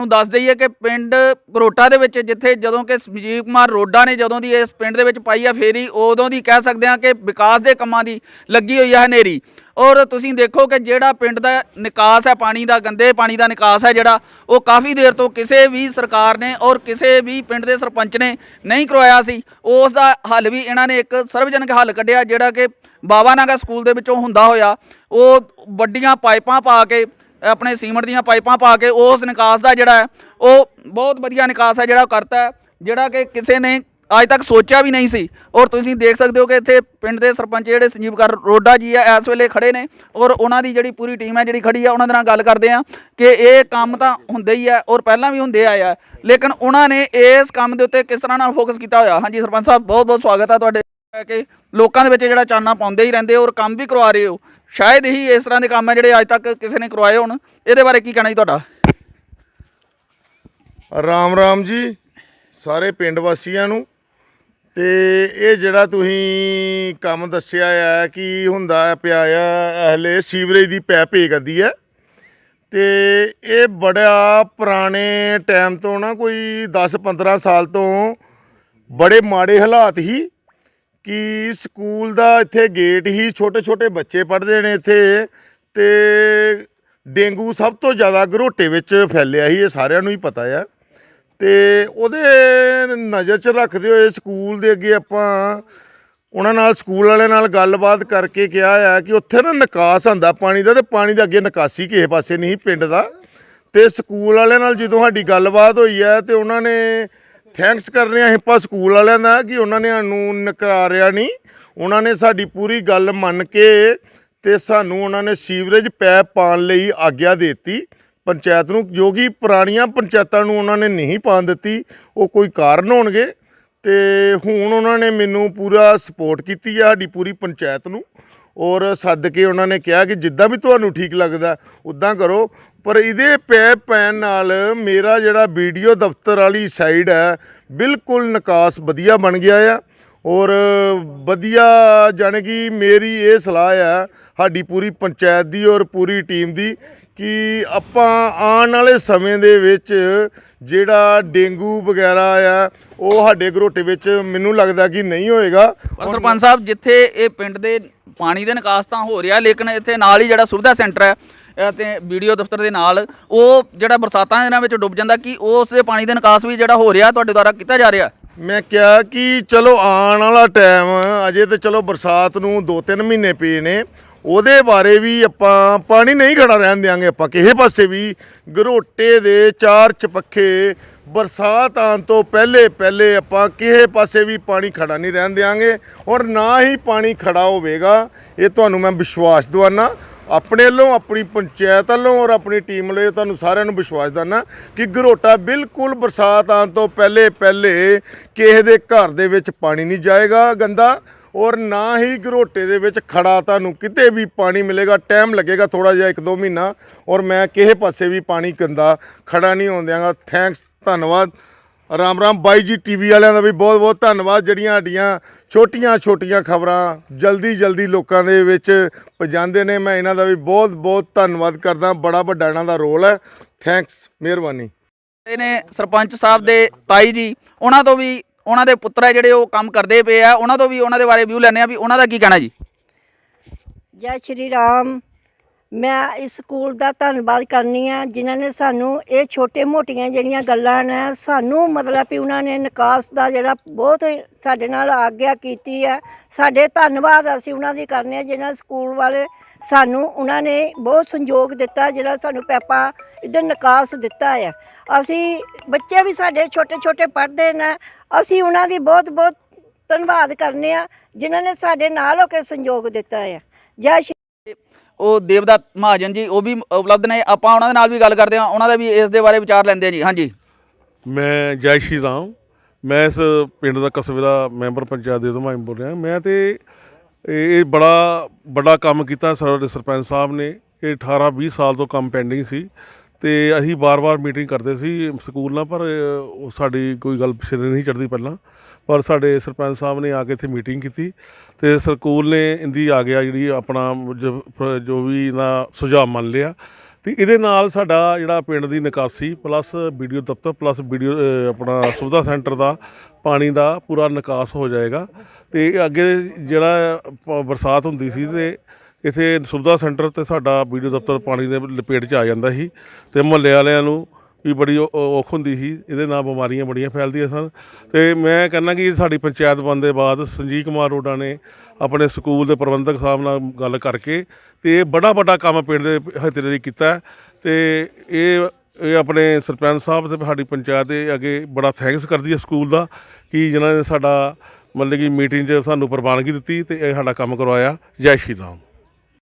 ਨੂੰ ਦੱਸ ਦਈਏ ਕਿ ਪਿੰਡ ਘਰੋਟਾ ਦੇ ਵਿੱਚ ਜਿੱਥੇ ਜਦੋਂ ਕਿ ਸੰਜੀਵ ਕੁਮਾਰ ਰੋਡਾ ਨੇ ਜਦੋਂ ਦੀ ਇਸ ਪਿੰਡ ਦੇ ਵਿੱਚ ਪਾਈ ਆ ਫੇਰੀ, ਉਦੋਂ ਦੀ ਕਹਿ ਸਕਦੇ ਹਾਂ ਕਿ ਵਿਕਾਸ ਦੇ ਕੰਮਾਂ ਦੀ ਲੱਗੀ ਹੋਈ ਹੈ ਹਨੇਰੀ। ਔਰ ਤੁਸੀਂ ਦੇਖੋ ਕਿ ਜਿਹੜਾ ਪਿੰਡ ਦਾ ਨਿਕਾਸ ਹੈ, ਪਾਣੀ ਦਾ, ਗੰਦੇ ਪਾਣੀ ਦਾ ਨਿਕਾਸ ਹੈ ਜਿਹੜਾ, ਉਹ ਕਾਫੀ ਦੇਰ ਤੋਂ ਕਿਸੇ ਵੀ ਸਰਕਾਰ ਨੇ ਔਰ ਕਿਸੇ ਵੀ ਪਿੰਡ ਦੇ ਸਰਪੰਚ ਨੇ ਨਹੀਂ ਕਰਵਾਇਆ ਸੀ। ਉਸ ਦਾ ਹੱਲ ਵੀ ਇਹਨਾਂ ਨੇ ਇੱਕ ਸਰਵਜਨਕ ਹੱਲ ਕੱਢਿਆ ਜਿਹੜਾ ਕਿ ਬਾਬਾ ਨਾਗਾ ਸਕੂਲ ਦੇ ਵਿੱਚੋਂ ਹੁੰਦਾ ਹੋਇਆ। ਉਹ ਵੱਡੀਆਂ ਪਾਈਪਾਂ ਪਾ ਕੇ ਆਪਣੇ ਸੀਮੈਂਟ ਦੀਆਂ ਪਾਈਪਾਂ ਪਾ ਕੇ ਉਸ ਨਿਕਾਸ ਦਾ ਜਿਹੜਾ ਉਹ ਬਹੁਤ ਵਧੀਆ ਨਿਕਾਸ ਹੈ ਜਿਹੜਾ ਉਹ ਕਰਤਾ ਜਿਹੜਾ ਕਿ ਕਿਸੇ ਨੇ ਅੱਜ ਤੱਕ ਸੋਚਿਆ ਵੀ ਨਹੀਂ ਸੀ। ਔਰ ਤੁਸੀਂ ਦੇਖ ਸਕਦੇ ਹੋ ਕਿ ਇੱਥੇ ਪਿੰਡ ਦੇ ਸਰਪੰਚ ਜਿਹੜੇ ਸੰਜੀਵ ਕਰ ਰੋਡਾ ਜੀ ਆ ਇਸ ਵੇਲੇ ਖੜੇ ਨੇ। ਔਰ ਉਹਨਾਂ ਦੀ ਜਿਹੜੀ ਪੂਰੀ ਟੀਮ ਹੈ ਜਿਹੜੀ ਖੜੀ ਆ ਉਹਨਾਂ ਦੇ ਨਾਲ ਗੱਲ ਕਰਦੇ ਆ ਕਿ ਇਹ ਕੰਮ ਤਾਂ ਹੁੰਦੇ ਹੀ ਆ ਔਰ ਪਹਿਲਾਂ ਵੀ ਹੁੰਦੇ ਆਏ ਆ। ਲੇਕਿਨ ਉਹਨਾਂ ਨੇ ਇਸ ਕੰਮ ਦੇ ਉੱਤੇ ਕਿਸ ਤਰ੍ਹਾਂ ਨਾਲ ਫੋਕਸ ਕੀਤਾ ਹੋਇਆ? ਹਾਂਜੀ, ਸਰਪੰਚ ਸਾਹਿਬ ਬਹੁਤ ਬਹੁਤ ਸਵਾਗਤ ਹੈ ਤੁਹਾਡੇ। ਕਿ ਲੋਕਾਂ ਦੇ ਵਿੱਚ ਜਿਹੜਾ ਚਾਨਣਾ ਪਾਉਂਦੇ ਹੀ ਰਹਿੰਦੇ ਔਰ ਕੰਮ ਵੀ ਕਰਵਾ ਰਹੇ ਹੋ। ਸ਼ਾਇਦ ਹੀ ਇਸ ਤਰ੍ਹਾਂ ਦੇ ਕੰਮ ਹੈ ਜਿਹੜੇ ਅੱਜ ਤੱਕ ਕਿਸੇ ਨੇ ਕਰਵਾਏ ਹੋਣ। ਇਹਦੇ ਬਾਰੇ ਕੀ ਕਹਿਣਾ ਜੀ ਤੁਹਾਡਾ? ਰਾਮ ਰਾਮ ਜੀ, ਸਾਰੇ ਪਿੰਡ ਵਾਸੀਆਂ ਨੂੰ। ਤੇ ਇਹ ਜਿਹੜਾ ਤੁਸੀਂ ਕੰਮ ਦੱਸਿਆ ਆ ਕਿ ਹੁੰਦਾ ਪਿਆ ਆ ਹਲੇ ਸੀਵਰੇਜ ਦੀ ਪੈਪ ਏਕਦੀ ਹੈ ਤੇ ਇਹ ਬੜਾ ਪੁਰਾਣੇ ਟਾਈਮ ਤੋਂ ਨਾ ਕੋਈ 10-15 ਸਾਲ ਤੋਂ ਬੜੇ ਮਾੜੇ ਹਾਲਾਤ ਹੀ ਕਿ ਸਕੂਲ ਦਾ ਇੱਥੇ ਗੇਟ ਹੀ ਛੋਟੇ ਛੋਟੇ ਬੱਚੇ ਪੜ੍ਹਦੇ ਨੇ ਇੱਥੇ ਤੇ ਡੇਂਗੂ ਸਭ ਤੋਂ ਜ਼ਿਆਦਾ ਘਰੋਟੇ ਵਿੱਚ ਫੈਲਿਆ ਸੀ ਇਹ ਸਾਰਿਆਂ ਨੂੰ ਹੀ ਪਤਾ ਆ। ਤੇ ਉਹਦੇ ਨਜ਼ਰ 'ਚ ਰੱਖਦੇ ਹੋਏ ਸਕੂਲ ਦੇ ਅੱਗੇ ਆਪਾਂ ਉਹਨਾਂ ਨਾਲ, ਸਕੂਲ ਵਾਲਿਆਂ ਨਾਲ ਗੱਲਬਾਤ ਕਰਕੇ ਕਿਹਾ ਆ ਕਿ ਉੱਥੇ ਨਾ ਨਿਕਾਸ ਆਂਦਾ ਪਾਣੀ ਦਾ ਤੇ ਪਾਣੀ ਦਾ ਅੱਗੇ ਨਿਕਾਸੀ ਕਿਸੇ ਪਾਸੇ ਨਹੀਂ ਪਿੰਡ ਦਾ। ਤੇ ਸਕੂਲ ਵਾਲਿਆਂ ਨਾਲ ਜਦੋਂ ਸਾਡੀ ਗੱਲਬਾਤ ਹੋਈ ਹੈ ਤੇ ਉਹਨਾਂ ਨੇ ਥੈਂਕਸ ਕਰਨੇ ਆ ਹਿੱਪਾ ਸਕੂਲ ਵਾਲਿਆਂ ਦਾ ਕਿ ਉਹਨਾਂ ਨੇ ਸਾਨੂੰ ਨਕਾਰਿਆ ਨਹੀਂ। ਉਹਨਾਂ ਨੇ ਸਾਡੀ ਪੂਰੀ ਗੱਲ ਮੰਨ ਕੇ ਤੇ ਸਾਨੂੰ ਉਹਨਾਂ ਨੇ ਸੀਵਰੇਜ ਪੈਪ ਪਾਉਣ ਲਈ ਆਗਿਆ ਦਿੱਤੀ। ਪੰਚਾਇਤ ਨੂੰ ਜੋ ਕਿ ਪੁਰਾਣੀਆਂ ਪੰਚਾਇਤਾਂ ਨੂੰ ਉਹਨਾਂ ਨੇ ਨਹੀਂ ਪਾਉਣ ਦਿੱਤੀ, ਉਹ ਕੋਈ ਕਾਰਨ ਹੋਣਗੇ। ਤੇ ਹੁਣ ਉਹਨਾਂ ਨੇ ਮੈਨੂੰ ਪੂਰਾ ਸਪੋਰਟ ਕੀਤੀ ਆ ਸਾਡੀ ਪੂਰੀ ਪੰਚਾਇਤ ਨੂੰ। ਔਰ ਸੱਦ ਕੇ ਉਹਨਾਂ ਨੇ ਕਿਹਾ ਕਿ ਜਿੱਦਾਂ ਵੀ ਤੁਹਾਨੂੰ ਠੀਕ ਲੱਗਦਾ, ਉਦਾਂ ਕਰੋ। ਪਰ ਇਹਦੇ ਪੈ ਪੈਣ ਨਾਲ ਮੇਰਾ ਜਿਹੜਾ ਵੀਡੀਓ ਦਫ਼ਤਰ ਵਾਲੀ ਸਾਈਡ ਹੈ, ਬਿਲਕੁਲ ਨਿਕਾਸ ਵਧੀਆ ਬਣ ਗਿਆ ਆ। ਔਰ ਵਧੀਆ ਜਾਣੀ ਕਿ ਮੇਰੀ ਇਹ ਸਲਾਹ ਆ, ਸਾਡੀ ਪੂਰੀ ਪੰਚਾਇਤ ਦੀ ਔਰ ਪੂਰੀ ਟੀਮ ਦੀ ਕਿ ਆਪਾਂ ਆਉਣ ਵਾਲੇ ਸਮੇਂ ਦੇ ਵਿੱਚ ਜਿਹੜਾ ਡੇਂਗੂ ਵਗੈਰਾ ਆ ਉਹ ਸਾਡੇ ਘਰੋਟੇ ਵਿੱਚ ਮੈਨੂੰ ਲੱਗਦਾ ਕਿ ਨਹੀਂ ਹੋਏਗਾ। ਪਰ ਸਰਪੰਚ ਸਾਹਿਬ ਜਿੱਥੇ ਇਹ ਪਿੰਡ ਦੇ ਪਾਣੀ ਦੇ ਨਿਕਾਸ ਤਾਂ ਹੋ ਰਿਹਾ ਲੇਕਿਨ ਇੱਥੇ ਨਾਲ ਹੀ ਜਿਹੜਾ ਸੁਵਿਧਾ ਸੈਂਟਰ ਹੈ ਤੇ ਵੀਡੀਓ ਦਫ਼ਤਰ ਦੇ ਨਾਲ ਉਹ ਜਿਹੜਾ ਬਰਸਾਤਾਂ ਦੇ ਦਿਨਾਂ ਵਿੱਚ ਡੁੱਬ ਜਾਂਦਾ ਕਿ ਉਸ ਦੇ ਪਾਣੀ ਦੇ ਨਿਕਾਸ ਵੀ ਜਿਹੜਾ ਹੋ ਰਿਹਾ ਤੁਹਾਡੇ ਦੁਆਰਾ ਕੀਤਾ ਜਾ ਰਿਹਾ? ਮੈਂ ਕਿਹਾ ਕਿ ਚਲੋ ਆਉਣ ਵਾਲਾ ਟਾਈਮ ਅਜੇ ਤੇ ਚਲੋ ਬਰਸਾਤ ਨੂੰ 2-3 ਮਹੀਨੇ ਪਏ ਨੇ ਉਹਦੇ ਬਾਰੇ ਵੀ ਆਪਾਂ ਪਾਣੀ ਨਹੀਂ ਖੜਾ ਰਹਿਣ ਦਿਆਂਗੇ ਆਪਾਂ, ਕਿਸੇ ਪਾਸੇ ਵੀ। ਗਰੋਟੇ ਦੇ ਚਾਰ ਚਪੱਖੇ ਬਰਸਾਤ ਆਉਣ ਤੋਂ ਪਹਿਲੇ ਪਹਿਲੇ ਆਪਾਂ ਕਿਸੇ ਪਾਸੇ ਵੀ ਪਾਣੀ ਖੜਾ ਨਹੀਂ ਰਹਿਣ ਦਿਆਂਗੇ ਔਰ ਨਾ ਹੀ ਪਾਣੀ ਖੜਾ ਹੋਵੇਗਾ। ਇਹ ਤੁਹਾਨੂੰ ਮੈਂ ਵਿਸ਼ਵਾਸ ਦਵਾਨਾ। ਆਪਣੇ ਵੱਲੋਂ, ਆਪਣੀ ਪੰਚਾਇਤ ਵੱਲੋਂ ਔਰ ਆਪਣੀ ਟੀਮ ਵੱਲੋਂ ਇਹ ਤੁਹਾਨੂੰ ਸਾਰਿਆਂ ਨੂੰ ਵਿਸ਼ਵਾਸ ਦਿੰਦਾ ਕਿ ਗਰੋਟਾ ਬਿਲਕੁਲ ਬਰਸਾਤ ਆਉਣ ਤੋਂ ਪਹਿਲੇ ਪਹਿਲੇ ਕਿਸੇ ਦੇ ਘਰ ਦੇ ਵਿੱਚ ਪਾਣੀ ਨਹੀਂ ਜਾਏਗਾ ਗੰਦਾ। ਔਰ ਨਾ ਹੀ ਘਰੋਟੇ ਦੇ ਵਿੱਚ ਖੜਾ ਤੁਹਾਨੂੰ ਕਿਤੇ ਵੀ ਪਾਣੀ ਮਿਲੇਗਾ ਟਾਈਮ ਲੱਗੇਗਾ ਥੋੜਾ ਜਿਹਾ ਇੱਕ ਦੋ ਮਹੀਨਾ, ਔਰ ਮੈਂ ਕਿਸੇ ਪਾਸੇ ਵੀ ਪਾਣੀ ਗੰਦਾ ਖੜਾ ਨਹੀਂ ਹੋਣ ਥੈਂਕਸ ਧੰਨਵਾਦ। ਰਾਮ ਰਾਮ, ਬਾਈ ਜੀ ਟੀਵੀ ਵਾਲਿਆਂ ਦਾ ਵੀ ਬਹੁਤ ਬਹੁਤ ਧੰਨਵਾਦ। ਜਿਹੜੀਆਂ ਸਾਡੀਆਂ ਛੋਟੀਆਂ ਛੋਟੀਆਂ ਖਬਰਾਂ ਜਲਦੀ ਜਲਦੀ ਲੋਕਾਂ ਦੇ ਵਿੱਚ ਪਹੁੰਚਾਉਂਦੇ ਨੇ, ਮੈਂ ਇਹਨਾਂ ਦਾ ਵੀ ਬਹੁਤ ਬਹੁਤ ਧੰਨਵਾਦ ਕਰਦਾ। ਬੜਾ ਵੱਡਾ ਇਹਨਾਂ ਦਾ ਰੋਲ ਹੈ। ਥੈਂਕਸ ਮਿਹਰਬਾਨੀ। ਨੇ ਸਰਪੰਚ ਸਾਹਿਬ ਦੇ ਤਾਈ ਜੀ, ਉਹਨਾਂ ਤੋਂ ਵੀ ਉਹਨਾਂ ਦੇ ਪੁੱਤਰ ਹੈ ਜਿਹੜੇ ਉਹ ਕੰਮ ਕਰਦੇ ਪਏ ਆ, ਉਹਨਾਂ ਤੋਂ ਵੀ ਉਹਨਾਂ ਦੇ ਬਾਰੇ ਵਿਊ ਲੈਣੇ ਆ ਵੀ ਉਹਨਾਂ ਦਾ ਕੀ ਕਹਿਣਾ ਜੀ? ਜੈ ਸ਼੍ਰੀ ਰਾਮ। ਮੈਂ ਇਸ ਸਕੂਲ ਦਾ ਧੰਨਵਾਦ ਕਰਨੀ ਆ, ਜਿਨ੍ਹਾਂ ਨੇ ਸਾਨੂੰ ਇਹ ਛੋਟੇ ਮੋਟੀਆਂ ਜਿਹੜੀਆਂ ਗੱਲਾਂ ਨੇ, ਸਾਨੂੰ ਮਤਲਬ ਵੀ ਉਹਨਾਂ ਨੇ ਨਿਕਾਸ ਦਾ ਜਿਹੜਾ ਬਹੁਤ ਸਾਡੇ ਨਾਲ ਆਗਿਆ ਕੀਤੀ ਹੈ ਸਾਡੇ ਧੰਨਵਾਦ ਅਸੀਂ ਉਹਨਾਂ ਦੀ ਕਰਨੇ ਆ, ਜਿਨ੍ਹਾਂ ਸਕੂਲ ਵਾਲੇ ਸਾਨੂੰ ਉਹਨਾਂ ਨੇ ਬਹੁਤ ਸੰਯੋਗ ਦਿੱਤਾ, ਜਿਹੜਾ ਸਾਨੂੰ ਪੈਪਾ ਇਧਰ ਨਿਕਾਸ ਦਿੱਤਾ ਹੈ ਅਸੀਂ ਬੱਚੇ ਵੀ ਸਾਡੇ ਛੋਟੇ ਛੋਟੇ ਪੜ੍ਹਦੇ ਨੇ। ਅਸੀਂ ਉਹਨਾਂ ਦੀ ਬਹੁਤ ਬਹੁਤ ਧੰਨਵਾਦ ਕਰਨੇ ਆ ਜਿਨ੍ਹਾਂ ਨੇ ਸਾਡੇ ਨਾਲ ਹੋ ਕੇ ਸੰਯੋਗ ਦਿੱਤਾ ਹੈ ਜੈ ਸ਼੍ਰੀ ਉਹ ਦੇਵਦੱਤ ਮਹਾਜਨ ਜੀ ਉਹ ਵੀ ਉਪਲਬਧ ਨੇ। ਆਪਾਂ ਉਹਨਾਂ ਦੇ ਨਾਲ ਵੀ ਗੱਲ ਕਰਦੇ ਹਾਂ ਉਹਨਾਂ ਦਾ ਵੀ ਇਸ ਦੇ ਬਾਰੇ ਵਿਚਾਰ ਲੈਂਦੇ ਆ ਜੀ। ਹਾਂਜੀ। ਮੈਂ ਜੈ ਸ਼੍ਰੀ ਰਾਮ। ਮੈਂ ਇਸ ਪਿੰਡ ਦਾ ਕਸਬੇ ਦਾ ਮੈਂਬਰ ਪੰਚਾਇਤ ਦੇ ਧਮਾਈ ਬੋਲ ਰਿਹਾ। ਮੈਂ ਤੇ ਇਹ ਇਹ ਬੜਾ ਵੱਡਾ ਕੰਮ ਕੀਤਾ ਸਾਡੇ ਸਰਪੰਚ ਸਾਹਿਬ ਨੇ। ਇਹ 18 20 ਸਾਲ ਤੋਂ ਕੰਮ ਪੈਂਡਿੰਗ ਸੀ। ਤੇ ਅਸੀਂ ਬਾਰ-ਬਾਰ ਮੀਟਿੰਗ ਕਰਦੇ ਸੀ ਸਕੂਲ ਨਾਲ, ਪਰ ਉਹ ਸਾਡੀ ਕੋਈ ਗੱਲ ਸਿਰੇ ਨਹੀਂ ਚੜਦੀ ਪਹਿਲਾਂ। ਪਰ ਸਾਡੇ ਸਰਪੰਚ ਸਾਹਿਬ ਨੇ ਆ ਕੇ ਇੱਥੇ ਮੀਟਿੰਗ ਕੀਤੀ ਤੇ ਸਕੂਲ ਨੇ ਇੰਦੀ ਆ ਗਿਆ ਜਿਹੜੀ ਆਪਣਾ ਜ- ਜੋ ਵੀ ਨਾ ਸੁਝਾਅ ਮੰਨ ਲਿਆ। ਤੇ ਇਹਦੇ ਨਾਲ ਸਾਡਾ ਜਿਹੜਾ ਪਿੰਡ ਦੀ ਨਿਕਾਸੀ, ਪਲੱਸ ਵੀਡੀਓ ਦਫ਼ਤਰ, ਪਲੱਸ ਵੀਡੀਓ ਆਪਣਾ ਸੁਵਿਧਾ ਸੈਂਟਰ ਦਾ ਪਾਣੀ ਦਾ ਪੂਰਾ ਨਿਕਾਸ ਹੋ ਜਾਏਗਾ। ਤੇ ਅੱਗੇ ਜਿਹੜਾ ਪ- ਬਰਸਾਤ ਹੁੰਦੀ ਸੀ ਤੇ ਇੱਥੇ ਸੁਵਿਧਾ ਸੈਂਟਰ ਤੇ ਸਾਡਾ ਵੀਡੀਓ ਦਫ਼ਤਰ ਪਾਣੀ ਦੇ ਲਪੇਟ 'ਚ ਆ ਜਾਂਦਾ ਸੀ ਤੇ ਮੁਹੱਲੇ ਵਾਲਿਆਂ ਨੂੰ ਵੀ ਬੜੀ ਔ- ਔਖ ਹੁੰਦੀ ਸੀ, ਇਹਦੇ ਨਾਲ ਬਿਮਾਰੀਆਂ ਬੜੀਆਂ ਫੈਲਦੀਆਂ ਸਨ। ਤੇ ਮੈਂ ਕਹਿੰਦਾ ਕਿ ਸਾਡੀ ਪੰਚਾਇਤ ਬਣ ਦੇ ਬਾਅਦ ਸੰਜੀਵ ਕੁਮਾਰ ਰੋਡਾ ਨੇ ਆਪਣੇ ਸਕੂਲ ਦੇ ਪ੍ਰਬੰਧਕ ਸਾਹਿਬ ਨਾਲ ਗੱਲ ਕਰਕੇ ਤੇ ਇਹ ਬੜਾ ਵੱਡਾ ਕੰਮ ਪਿੰਡ ਦੇ ਹੱਥ ਲਈ ਕੀਤਾ ਹੈ ਤੇ ਇਹ ਇਹ ਆਪਣੇ ਸਰਪੰਚ ਸਾਹਿਬ ਤੇ ਸਾਡੀ ਪੰਚਾਇਤ ਦੇ ਅੱਗੇ ਬੜਾ ਥੈਂਕਸ ਕਰਦੀ ਹੈ ਸਕੂਲ ਦਾ ਕਿ ਜਿਨ੍ਹਾਂ ਨੇ ਸਾਡਾ ਮਤਲਬ ਕਿ ਮੀਟਿੰਗ 'ਚ ਸਾਨੂੰ ਪ੍ਰਵਾਨਗੀ ਦਿੱਤੀ ਤੇ ਇਹ ਸਾਡਾ ਕੰਮ ਕਰਵਾਇਆ। ਜੈ ਸ਼੍ਰੀ ਰਾਮ।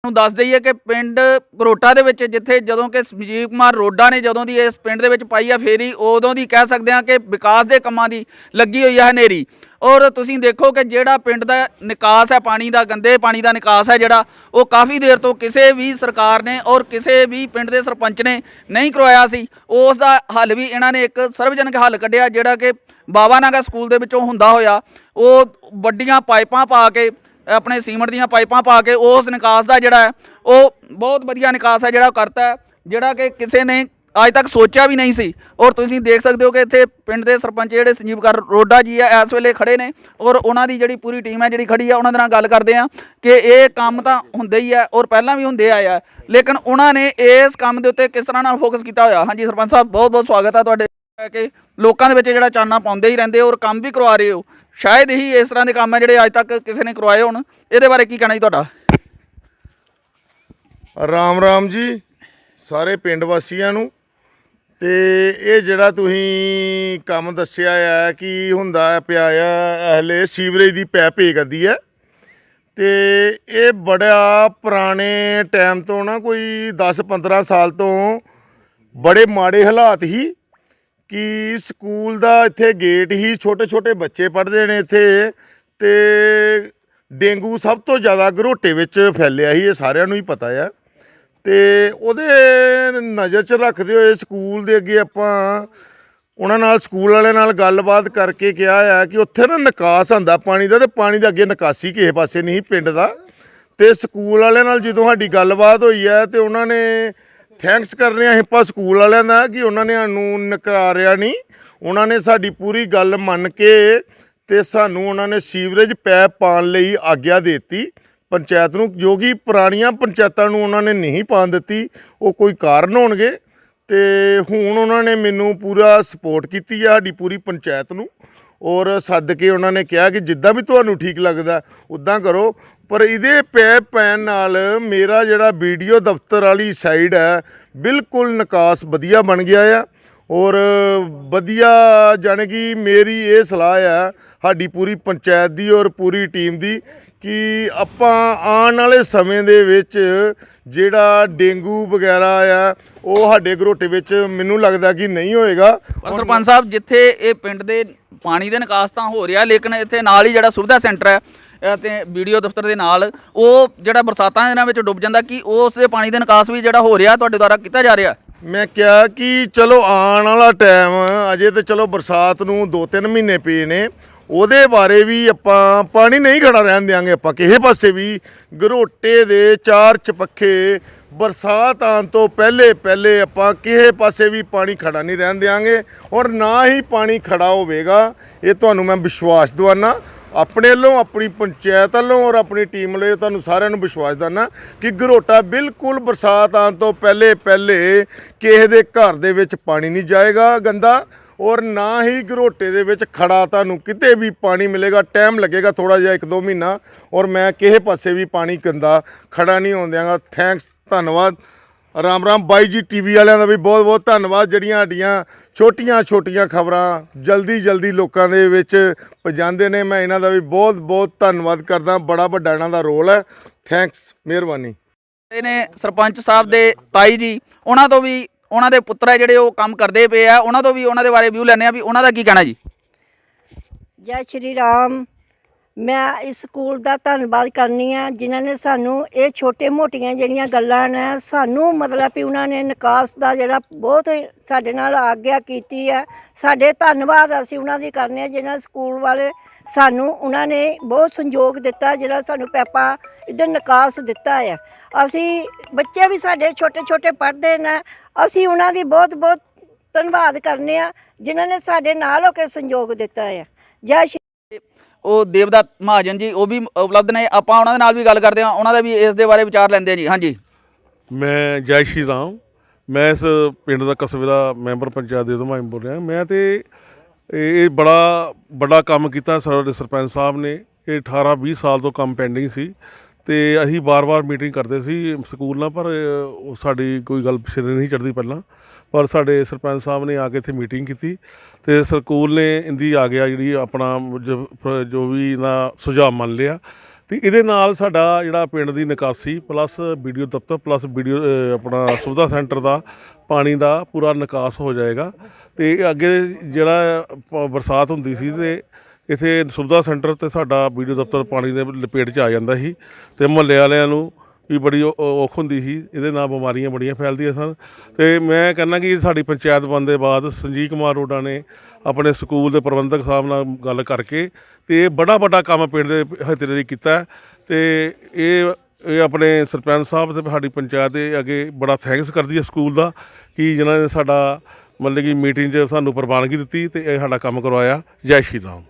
ਨੂੰ ਦੱਸ ਦਈਏ ਕਿ ਪਿੰਡ ਗਰੋਟਾ ਦੇ ਵਿੱਚ ਜਿੱਥੇ ਜਦੋਂ ਕਿ ਸੰਜੀਵ ਕੁਮਾਰ ਰੋਡਾ ਨੇ ਜਦੋਂ ਦੀ ਇਸ ਪਿੰਡ ਦੇ ਵਿੱਚ ਪਾਈ ਆ ਫੇਰੀ, ਉਦੋਂ ਦੀ ਕਹਿ ਸਕਦੇ ਹਾਂ ਕਿ ਵਿਕਾਸ ਦੇ ਕੰਮਾਂ ਦੀ ਲੱਗੀ ਹੋਈ ਹੈ ਹਨੇਰੀ। ਔਰ ਤੁਸੀਂ ਦੇਖੋ ਕਿ ਜਿਹੜਾ ਪਿੰਡ ਦਾ ਨਿਕਾਸ ਹੈ, ਪਾਣੀ ਦਾ, ਗੰਦੇ ਪਾਣੀ ਦਾ ਨਿਕਾਸ ਹੈ ਜਿਹੜਾ, ਉਹ ਕਾਫੀ ਦੇਰ ਤੋਂ ਕਿਸੇ ਵੀ ਸਰਕਾਰ ਨੇ ਔਰ ਕਿਸੇ ਵੀ ਪਿੰਡ ਦੇ ਸਰਪੰਚ ਨੇ ਨਹੀਂ ਕਰਵਾਇਆ ਸੀ। ਉਸ ਦਾ ਹੱਲ ਵੀ ਇਹਨਾਂ ਨੇ ਇੱਕ ਸਰਵਜਨਕ ਹੱਲ ਕੱਢਿਆ ਜਿਹੜਾ ਕਿ ਬਾਬਾ ਨਾਗਾ ਸਕੂਲ ਦੇ ਵਿੱਚੋਂ ਹੁੰਦਾ ਹੋਇਆ। ਉਹ ਵੱਡੀਆਂ ਪਾਈਪਾਂ ਪਾ ਕੇ ਆਪਣੇ ਸੀਮੈਂਟ ਦੀਆਂ ਪਾਈਪਾਂ ਪਾ ਕੇ ਉਸ ਨਿਕਾਸ ਦਾ ਜਿਹੜਾ ਹੈ, ਉਹ ਬਹੁਤ ਵਧੀਆ ਨਿਕਾਸ ਹੈ ਜਿਹੜਾ ਉਹ ਕਰਤਾ ਹੈ, ਜਿਹੜਾ ਕਿ ਕਿਸੇ ਨੇ ਅੱਜ ਤੱਕ ਸੋਚਿਆ ਵੀ ਨਹੀਂ ਸੀ। ਔਰ ਤੁਸੀਂ ਦੇਖ ਸਕਦੇ ਹੋ ਕਿ ਇੱਥੇ ਪਿੰਡ ਦੇ ਸਰਪੰਚ ਜਿਹੜੇ ਸੰਜੀਵ ਕਰ ਰੋਡਾ ਜੀ ਆ ਇਸ ਵੇਲੇ ਖੜੇ ਨੇ। ਔਰ ਉਹਨਾਂ ਦੀ ਜਿਹੜੀ ਪੂਰੀ ਟੀਮ ਹੈ ਜਿਹੜੀ ਖੜੀ ਆ ਉਹਨਾਂ ਦੇ ਨਾਲ ਗੱਲ ਕਰਦੇ ਆ ਕਿ ਇਹ ਕੰਮ ਤਾਂ ਹੁੰਦੇ ਹੀ ਆ ਔਰ ਪਹਿਲਾਂ ਵੀ ਹੁੰਦੇ ਆਏ ਆ। ਲੇਕਿਨ ਉਹਨਾਂ ਨੇ ਇਸ ਕੰਮ ਦੇ ਉੱਤੇ ਕਿਸ ਤਰ੍ਹਾਂ ਨਾਲ ਫੋਕਸ ਕੀਤਾ ਹੋਇਆ? ਹਾਂਜੀ, ਸਰਪੰਚ ਸਾਹਿਬ ਬਹੁਤ ਬਹੁਤ ਸਵਾਗਤ ਹੈ ਤੁਹਾਡੇ। ਕਿ ਲੋਕਾਂ ਦੇ ਵਿੱਚ ਜਿਹੜਾ ਚਾਨਣਾ ਪਾਉਂਦੇ ਹੀ ਰਹਿੰਦੇ ਔਰ ਕੰਮ ਵੀ ਕਰਵਾ ਰਹੇ ਹੋ। ਸ਼ਾਇਦ ਹੀ ਇਸ ਤਰ੍ਹਾਂ ਦੇ ਕੰਮ ਹੈ ਜਿਹੜੇ ਅੱਜ ਤੱਕ ਕਿਸੇ ਨੇ ਕਰਵਾਏ ਹੋਣ। ਇਹਦੇ ਬਾਰੇ ਕੀ ਕਹਿਣਾ ਜੀ ਤੁਹਾਡਾ? ਰਾਮ ਰਾਮ ਜੀ, ਸਾਰੇ ਪਿੰਡ ਵਾਸੀਆਂ ਨੂੰ। ਤੇ ਇਹ ਜਿਹੜਾ ਤੁਸੀਂ ਕੰਮ ਦੱਸਿਆ ਆ ਕਿ ਹੁੰਦਾ ਪਿਆ ਆ ਹਲੇ ਸੀਵਰੇਜ ਦੀ ਪੈਪ ਏ ਕਰਦੀ ਹੈ ਤੇ ਇਹ ਬੜਾ ਪੁਰਾਣੇ ਟਾਈਮ ਤੋਂ ਨਾ ਕੋਈ 10-15 ਸਾਲ ਤੋਂ ਬੜੇ ਮਾੜੇ ਹਾਲਾਤ ਹੀ ਕਿ ਸਕੂਲ ਦਾ ਇੱਥੇ ਗੇਟ ਹੀ ਛੋਟੇ ਛੋਟੇ ਬੱਚੇ ਪੜ੍ਹਦੇ ਨੇ ਇੱਥੇ ਤੇ ਡੇਂਗੂ ਸਭ ਤੋਂ ਜ਼ਿਆਦਾ ਘਰੋਟੇ ਵਿੱਚ ਫੈਲਿਆ ਸੀ ਇਹ ਸਾਰਿਆਂ ਨੂੰ ਹੀ ਪਤਾ ਆ। ਤੇ ਉਹਦੇ ਨਜ਼ਰ 'ਚ ਰੱਖਦੇ ਹੋਏ ਸਕੂਲ ਦੇ ਅੱਗੇ ਆਪਾਂ ਉਹਨਾਂ ਨਾਲ, ਸਕੂਲ ਵਾਲਿਆਂ ਨਾਲ ਗੱਲਬਾਤ ਕਰਕੇ ਕਿਹਾ ਆ ਕਿ ਉੱਥੇ ਨਾ ਨਿਕਾਸ ਆਂਦਾ ਪਾਣੀ ਦਾ ਤੇ ਪਾਣੀ ਦਾ ਅੱਗੇ ਨਿਕਾਸੀ ਕਿਸੇ ਪਾਸੇ ਨਹੀਂ, ਪਿੰਡ ਦਾ। ਤੇ ਸਕੂਲ ਵਾਲਿਆਂ ਨਾਲ ਜਦੋਂ ਸਾਡੀ ਗੱਲਬਾਤ ਹੋਈ ਹੈ ਤੇ ਉਹਨਾਂ ਨੇ ਥੈਂਕਸ ਕਰਨੇ ਆ ਹਿੱਪਾ ਸਕੂਲ ਵਾਲਿਆਂ ਦਾ ਕਿ ਉਹਨਾਂ ਨੇ ਸਾਨੂੰ ਨਕਾਰਿਆ ਨਹੀਂ। ਉਹਨਾਂ ਨੇ ਸਾਡੀ ਪੂਰੀ ਗੱਲ ਮੰਨ ਕੇ ਤੇ ਸਾਨੂੰ ਉਹਨਾਂ ਨੇ ਸੀਵਰੇਜ ਪੈਪ ਪਾਉਣ ਲਈ ਆਗਿਆ ਦਿੱਤੀ। ਪੰਚਾਇਤ ਨੂੰ ਜੋ ਕਿ ਪੁਰਾਣੀਆਂ ਪੰਚਾਇਤਾਂ ਨੂੰ ਉਹਨਾਂ ਨੇ ਨਹੀਂ ਪਾਉਣ ਦਿੱਤੀ, ਉਹ ਕੋਈ ਕਾਰਨ ਹੋਣਗੇ। ਤੇ ਹੁਣ ਉਹਨਾਂ ਨੇ ਮੈਨੂੰ ਪੂਰਾ ਸਪੋਰਟ ਕੀਤੀ ਆ ਸਾਡੀ ਪੂਰੀ ਪੰਚਾਇਤ ਨੂੰ। ਔਰ ਸੱਦ ਕੇ ਉਹਨਾਂ ਨੇ ਕਿਹਾ ਕਿ ਜਿੱਦਾਂ ਵੀ ਤੁਹਾਨੂੰ ਠੀਕ ਲੱਗਦਾ, ਉਦਾਂ ਕਰੋ। ਪਰ ਇਹਦੇ ਪੈ ਪੈਣ ਨਾਲ ਮੇਰਾ ਜਿਹੜਾ ਵੀਡੀਓ ਦਫ਼ਤਰ ਵਾਲੀ ਸਾਈਡ ਹੈ, ਬਿਲਕੁਲ ਨਿਕਾਸ ਵਧੀਆ ਬਣ ਗਿਆ ਆ। ਔਰ ਵਧੀਆ ਜਾਣੀ ਕਿ ਮੇਰੀ ਇਹ ਸਲਾਹ ਆ ਸਾਡੀ ਪੂਰੀ ਪੰਚਾਇਤ ਦੀ ਔਰ ਪੂਰੀ ਟੀਮ ਦੀ ਕਿ ਆਪਾਂ ਆਉਣ ਵਾਲੇ ਸਮੇਂ ਦੇ ਵਿੱਚ ਜਿਹੜਾ ਡੇਂਗੂ ਵਗੈਰਾ ਆ ਉਹ ਸਾਡੇ ਘਰੋਟੇ ਵਿੱਚ ਮੈਨੂੰ ਲੱਗਦਾ ਕਿ ਨਹੀਂ ਹੋਏਗਾ। ਪਰ ਸਰਪੰਚ ਸਾਹਿਬ ਜਿੱਥੇ ਇਹ ਪਿੰਡ ਦੇ ਪਾਣੀ ਦੇ ਨਿਕਾਸ ਤਾਂ ਹੋ ਰਿਹਾ ਲੇਕਿਨ ਇੱਥੇ ਨਾਲ ਹੀ ਜਿਹੜਾ ਸੁਵਿਧਾ ਸੈਂਟਰ ਹੈ ਅ, ਤੇ ਵੀਡੀਓ ਦਫ਼ਤਰ ਦੇ ਨਾਲ ਉਹ ਜਿਹੜਾ ਬਰਸਾਤਾਂ ਦੇ ਦਿਨਾਂ ਵਿੱਚ ਡੁੱਬ ਜਾਂਦਾ ਕਿ ਉਸ ਦੇ ਪਾਣੀ ਦੇ ਨਿਕਾਸ ਵੀ ਜਿਹੜਾ ਹੋ ਰਿਹਾ ਤੁਹਾਡੇ ਦੁਆਰਾ ਕੀਤਾ ਜਾ ਰਿਹਾ? ਮੈਂ ਕਿਹਾ ਕਿ ਚਲੋ ਆਉਣ ਵਾਲਾ ਟਾਈਮ ਅਜੇ ਤੇ ਚਲੋ ਬਰਸਾਤ ਨੂੰ 2-3 ਮਹੀਨੇ ਪਏ ਨੇ, ਉਹਦੇ ਬਾਰੇ ਵੀ ਆਪਾਂ ਪਾਣੀ ਨਹੀਂ ਖੜਾ ਰਹਿਣ ਦਿਆਂਗੇ, ਆਪਾਂ ਕਿਸੇ ਪਾਸੇ ਵੀ ਗਰੋਟੇ ਦੇ ਚਾਰ ਚਪੱਖੇ ਬਰਸਾਤ ਆਉਣ ਤੋਂ ਪਹਿਲੇ ਪਹਿਲੇ ਆਪਾਂ ਕਿਸੇ ਪਾਸੇ ਵੀ ਪਾਣੀ ਖੜਾ ਨਹੀਂ ਰਹਿਣ ਦਿਆਂਗੇ ਔਰ ਨਾ ਹੀ ਪਾਣੀ ਖੜਾ ਹੋਵੇਗਾ, ਇਹ ਤੁਹਾਨੂੰ ਮੈਂ ਵਿਸ਼ਵਾਸ ਦਿਵਾਨਾ। ਆਪਣੇ ਵੱਲੋਂ, ਆਪਣੀ ਪੰਚਾਇਤ ਵੱਲੋਂ ਔਰ ਆਪਣੀ ਟੀਮ ਵੱਲੋਂ ਤੁਹਾਨੂੰ ਸਾਰਿਆਂ ਨੂੰ ਵਿਸ਼ਵਾਸ ਦਿੰਦਾ ਕਿ ਘਰੋਟਾ ਬਿਲਕੁਲ ਬਰਸਾਤ ਆਉਣ ਤੋਂ ਪਹਿਲੇ ਪਹਿਲੇ ਕਿਸੇ ਦੇ ਘਰ ਦੇ ਵਿੱਚ ਪਾਣੀ ਨਹੀਂ ਜਾਏਗਾ ਗੰਦਾ ਔਰ ਨਾ ਹੀ ਘਰੋਟੇ ਦੇ ਵਿੱਚ ਖੜਾ ਤੁਹਾਨੂੰ ਕਿਤੇ ਵੀ ਪਾਣੀ ਮਿਲੇਗਾ, ਟਾਈਮ ਲੱਗੇਗਾ ਥੋੜਾ ਜਿਹਾ ਇੱਕ ਦੋ ਮਹੀਨਾ ਔਰ ਮੈਂ ਕਿਸੇ ਪਾਸੇ ਵੀ ਪਾਣੀ ਗੰਦਾ ਖੜਾ ਨਹੀਂ ਹੋਣ ਦਿਆਂਗਾ। ਥੈਂਕਸ ਧੰਨਵਾਦ। ਰਾਮ ਰਾਮ ਬਾਈ ਜੀ ਟੀਵੀ ਵਾਲਿਆਂ ਦਾ ਵੀ ਬਹੁਤ ਬਹੁਤ ਧੰਨਵਾਦ। ਜਿਹੜੀਆਂ ਸਾਡੀਆਂ ਛੋਟੀਆਂ ਛੋਟੀਆਂ ਖਬਰਾਂ ਜਲਦੀ ਜਲਦੀ ਲੋਕਾਂ ਦੇ ਵਿੱਚ ਪਹੁੰਚਾਉਂਦੇ ਨੇ ਮੈਂ ਇਹਨਾਂ ਦਾ ਵੀ ਬਹੁਤ ਬਹੁਤ ਧੰਨਵਾਦ ਕਰਦਾ। ਬੜਾ ਵੱਡਾ ਇਹਨਾਂ ਦਾ ਰੋਲ ਹੈ। ਥੈਂਕਸ ਮਿਹਰਬਾਨੀ। ਇਹ ਨੇ ਸਰਪੰਚ ਸਾਹਿਬ ਦੇ ਤਾਈ ਜੀ ਉਹਨਾਂ ਤੋਂ ਵੀ ਉਹਨਾਂ ਦੇ ਪੁੱਤਰ ਹੈ ਜਿਹੜੇ ਉਹ ਕੰਮ ਕਰਦੇ ਪਏ ਆ। ਉਹਨਾਂ ਤੋਂ ਵੀ ਉਹਨਾਂ ਦੇ ਬਾਰੇ ਵਿਊ ਲੈਣੇ ਆ ਵੀ ਉਹਨਾਂ ਦਾ ਕੀ ਕਹਿਣਾ ਜੀ? ਜੈ ਸ਼੍ਰੀ ਰਾਮ। ਮੈਂ ਇਸ ਸਕੂਲ ਦਾ ਧੰਨਵਾਦ ਕਰਨੀ ਆ, ਜਿਨ੍ਹਾਂ ਨੇ ਸਾਨੂੰ ਇਹ ਛੋਟੇ ਮੋਟੀਆਂ ਜਿਹੜੀਆਂ ਗੱਲਾਂ ਨੇ, ਸਾਨੂੰ ਮਤਲਬ ਵੀ ਉਹਨਾਂ ਨੇ ਨਿਕਾਸ ਦਾ ਜਿਹੜਾ ਬਹੁਤ ਸਾਡੇ ਨਾਲ ਆਗਿਆ ਕੀਤੀ ਹੈ ਸਾਡੇ ਧੰਨਵਾਦ ਅਸੀਂ ਉਹਨਾਂ ਦੀ ਕਰਨੇ ਆ, ਜਿਨ੍ਹਾਂ ਸਕੂਲ ਵਾਲੇ ਸਾਨੂੰ ਉਹਨਾਂ ਨੇ ਬਹੁਤ ਸੰਯੋਗ ਦਿੱਤਾ, ਜਿਹੜਾ ਸਾਨੂੰ ਪੈਪਾ ਇੱਧਰ ਨਿਕਾਸ ਦਿੱਤਾ ਆ। ਅਸੀਂ ਬੱਚੇ ਵੀ ਸਾਡੇ ਛੋਟੇ ਛੋਟੇ ਪੜ੍ਹਦੇ ਨੇ, ਅਸੀਂ ਉਹਨਾਂ ਦੀ ਬਹੁਤ ਬਹੁਤ ਧੰਨਵਾਦ ਕਰਨੇ ਆ, ਜਿਨ੍ਹਾਂ ਨੇ ਸਾਡੇ ਨਾਲ ਹੋ ਕੇ ਸੰਯੋਗ ਦਿੱਤਾ ਆ। ਜੈ ਸ਼੍ਰੀ ਉਹ ਦੇਵਦੱਤ ਮਹਾਜਨ ਜੀ, ਉਹ ਵੀ ਉਪਲਬਧ ਨੇ। ਆਪਾਂ ਉਹਨਾਂ ਦੇ ਨਾਲ ਵੀ ਗੱਲ ਕਰਦੇ ਹਾਂ, ਉਹਨਾਂ ਦਾ ਵੀ ਇਸ ਦੇ ਬਾਰੇ ਵਿਚਾਰ ਲੈਂਦੇ ਹਾਂ ਜੀ। ਹਾਂਜੀ। ਮੈਂ ਜੈ ਸ਼੍ਰੀ ਰਾਮ। ਮੈਂ ਇਸ ਪਿੰਡ ਦਾ ਕਸਬੇ ਦਾ ਮੈਂਬਰ ਪੰਚਾਇਤ ਦੇ ਦਮਾਈ ਬੋਲ ਰਿਹਾ। ਮੈਂ ਤੇ ਇਹ ਬੜਾ ਵੱਡਾ ਕੰਮ ਕੀਤਾ ਸਾਡੇ ਸਰਪੰਚ ਸਾਹਿਬ ਨੇ। ਇਹ 18 20 ਸਾਲ ਤੋਂ ਕੰਮ ਪੈਂਡਿੰਗ ਸੀ। ਤੇ ਅਸੀਂ ਬਾਰ-ਬਾਰ ਮੀਟਿੰਗ ਕਰਦੇ ਸੀ ਸਕੂਲ ਨਾਲ ਪਰ ਸਾਡੀ ਕੋਈ ਗੱਲ ਸਿਰੇ ਨਹੀਂ ਚੜਦੀ ਪਹਿਲਾਂ। ਪਰ ਸਾਡੇ ਸਰਪੰਚ ਸਾਹਿਬ ਨੇ ਆ ਕੇ ਇੱਥੇ ਮੀਟਿੰਗ ਕੀਤੀ ਤੇ ਸਕੂਲ ਨੇ ਇੰਦੀ ਆ ਗਿਆ ਜਿਹੜੀ ਆਪਣਾ ਜੋ- ਜੋ ਵੀ ਨਾ ਸੁਝਾਅ ਮੰਨ ਲਿਆ। ਤੇ ਇਹਦੇ ਨਾਲ ਸਾਡਾ ਜਿਹੜਾ ਪਿੰਡ ਦੀ ਨਿਕਾਸੀ ਪਲੱਸ ਵੀਡੀਓ ਦਫ਼ਤਰ ਪਲੱਸ ਵੀਡੀਓ ਆਪਣਾ ਸੁਵਿਧਾ ਸੈਂਟਰ ਦਾ ਪਾਣੀ ਦਾ ਪੂਰਾ ਨਿਕਾਸ ਹੋ ਜਾਏਗਾ। ਤੇ ਅੱਗੇ ਜਿਹੜਾ ਪ- ਬਰਸਾਤ ਹੁੰਦੀ ਸੀ ਤੇ ਇੱਥੇ ਸੁਵਿਧਾ ਸੈਂਟਰ ਤੇ ਸਾਡਾ ਵੀਡੀਓ ਦਫ਼ਤਰ ਪਾਣੀ ਦੇ ਲਪੇਟ 'ਚ ਆ ਜਾਂਦਾ ਸੀ ਤੇ ਮੁਹੱਲੇ ਵਾਲਿਆਂ ਨੂੰ ਵੀ ਬੜੀ ਔ- ਔ- ਔਖ ਹੁੰਦੀ ਸੀ, ਇਹਦੇ ਨਾਲ ਬਿਮਾਰੀਆਂ ਬੜੀਆਂ ਫੈਲਦੀਆਂ ਸਨ। ਤੇ ਮੈਂ ਕਹਿੰਦਾ ਕਿ ਸਾਡੀ ਪੰਚਾਇਤ ਬਣਨ ਦੇ ਬਾਅਦ ਸੰਜੀਵ ਕੁਮਾਰ ਰੋਡਾ ਨੇ ਆਪਣੇ ਸਕੂਲ ਦੇ ਪ੍ਰਬੰਧਕ ਸਾਹਿਬ ਨਾਲ ਗੱਲ ਕਰਕੇ ਤੇ ਇਹ ਬੜਾ ਵੱਡਾ ਕੰਮ ਪਿੰਡ ਦੇ ਹਤਰੇ ਲਈ ਕੀਤਾ। ਹੈ ਤੇ ਇਹ ਇਹ ਆਪਣੇ ਸਰਪੰਚ ਸਾਹਿਬ ਤੇ ਸਾਡੀ ਪੰਚਾਇਤ ਦੇ ਅੱਗੇ ਬੜਾ ਥੈਂਕਸ ਕਰਦੀ ਹੈ ਸਕੂਲ ਦਾ ਕਿ ਜਿਨ੍ਹਾਂ ਨੇ ਸਾਡਾ ਮਤਲਬ ਕਿ ਮੀਟਿੰਗ 'ਚ ਸਾਨੂੰ ਪ੍ਰਵਾਨਗੀ ਦਿੱਤੀ ਤੇ ਇਹ ਸਾਡਾ ਕੰਮ ਕਰਵਾਇਆ। ਜੈ ਸ਼੍ਰੀ ਰਾਮ।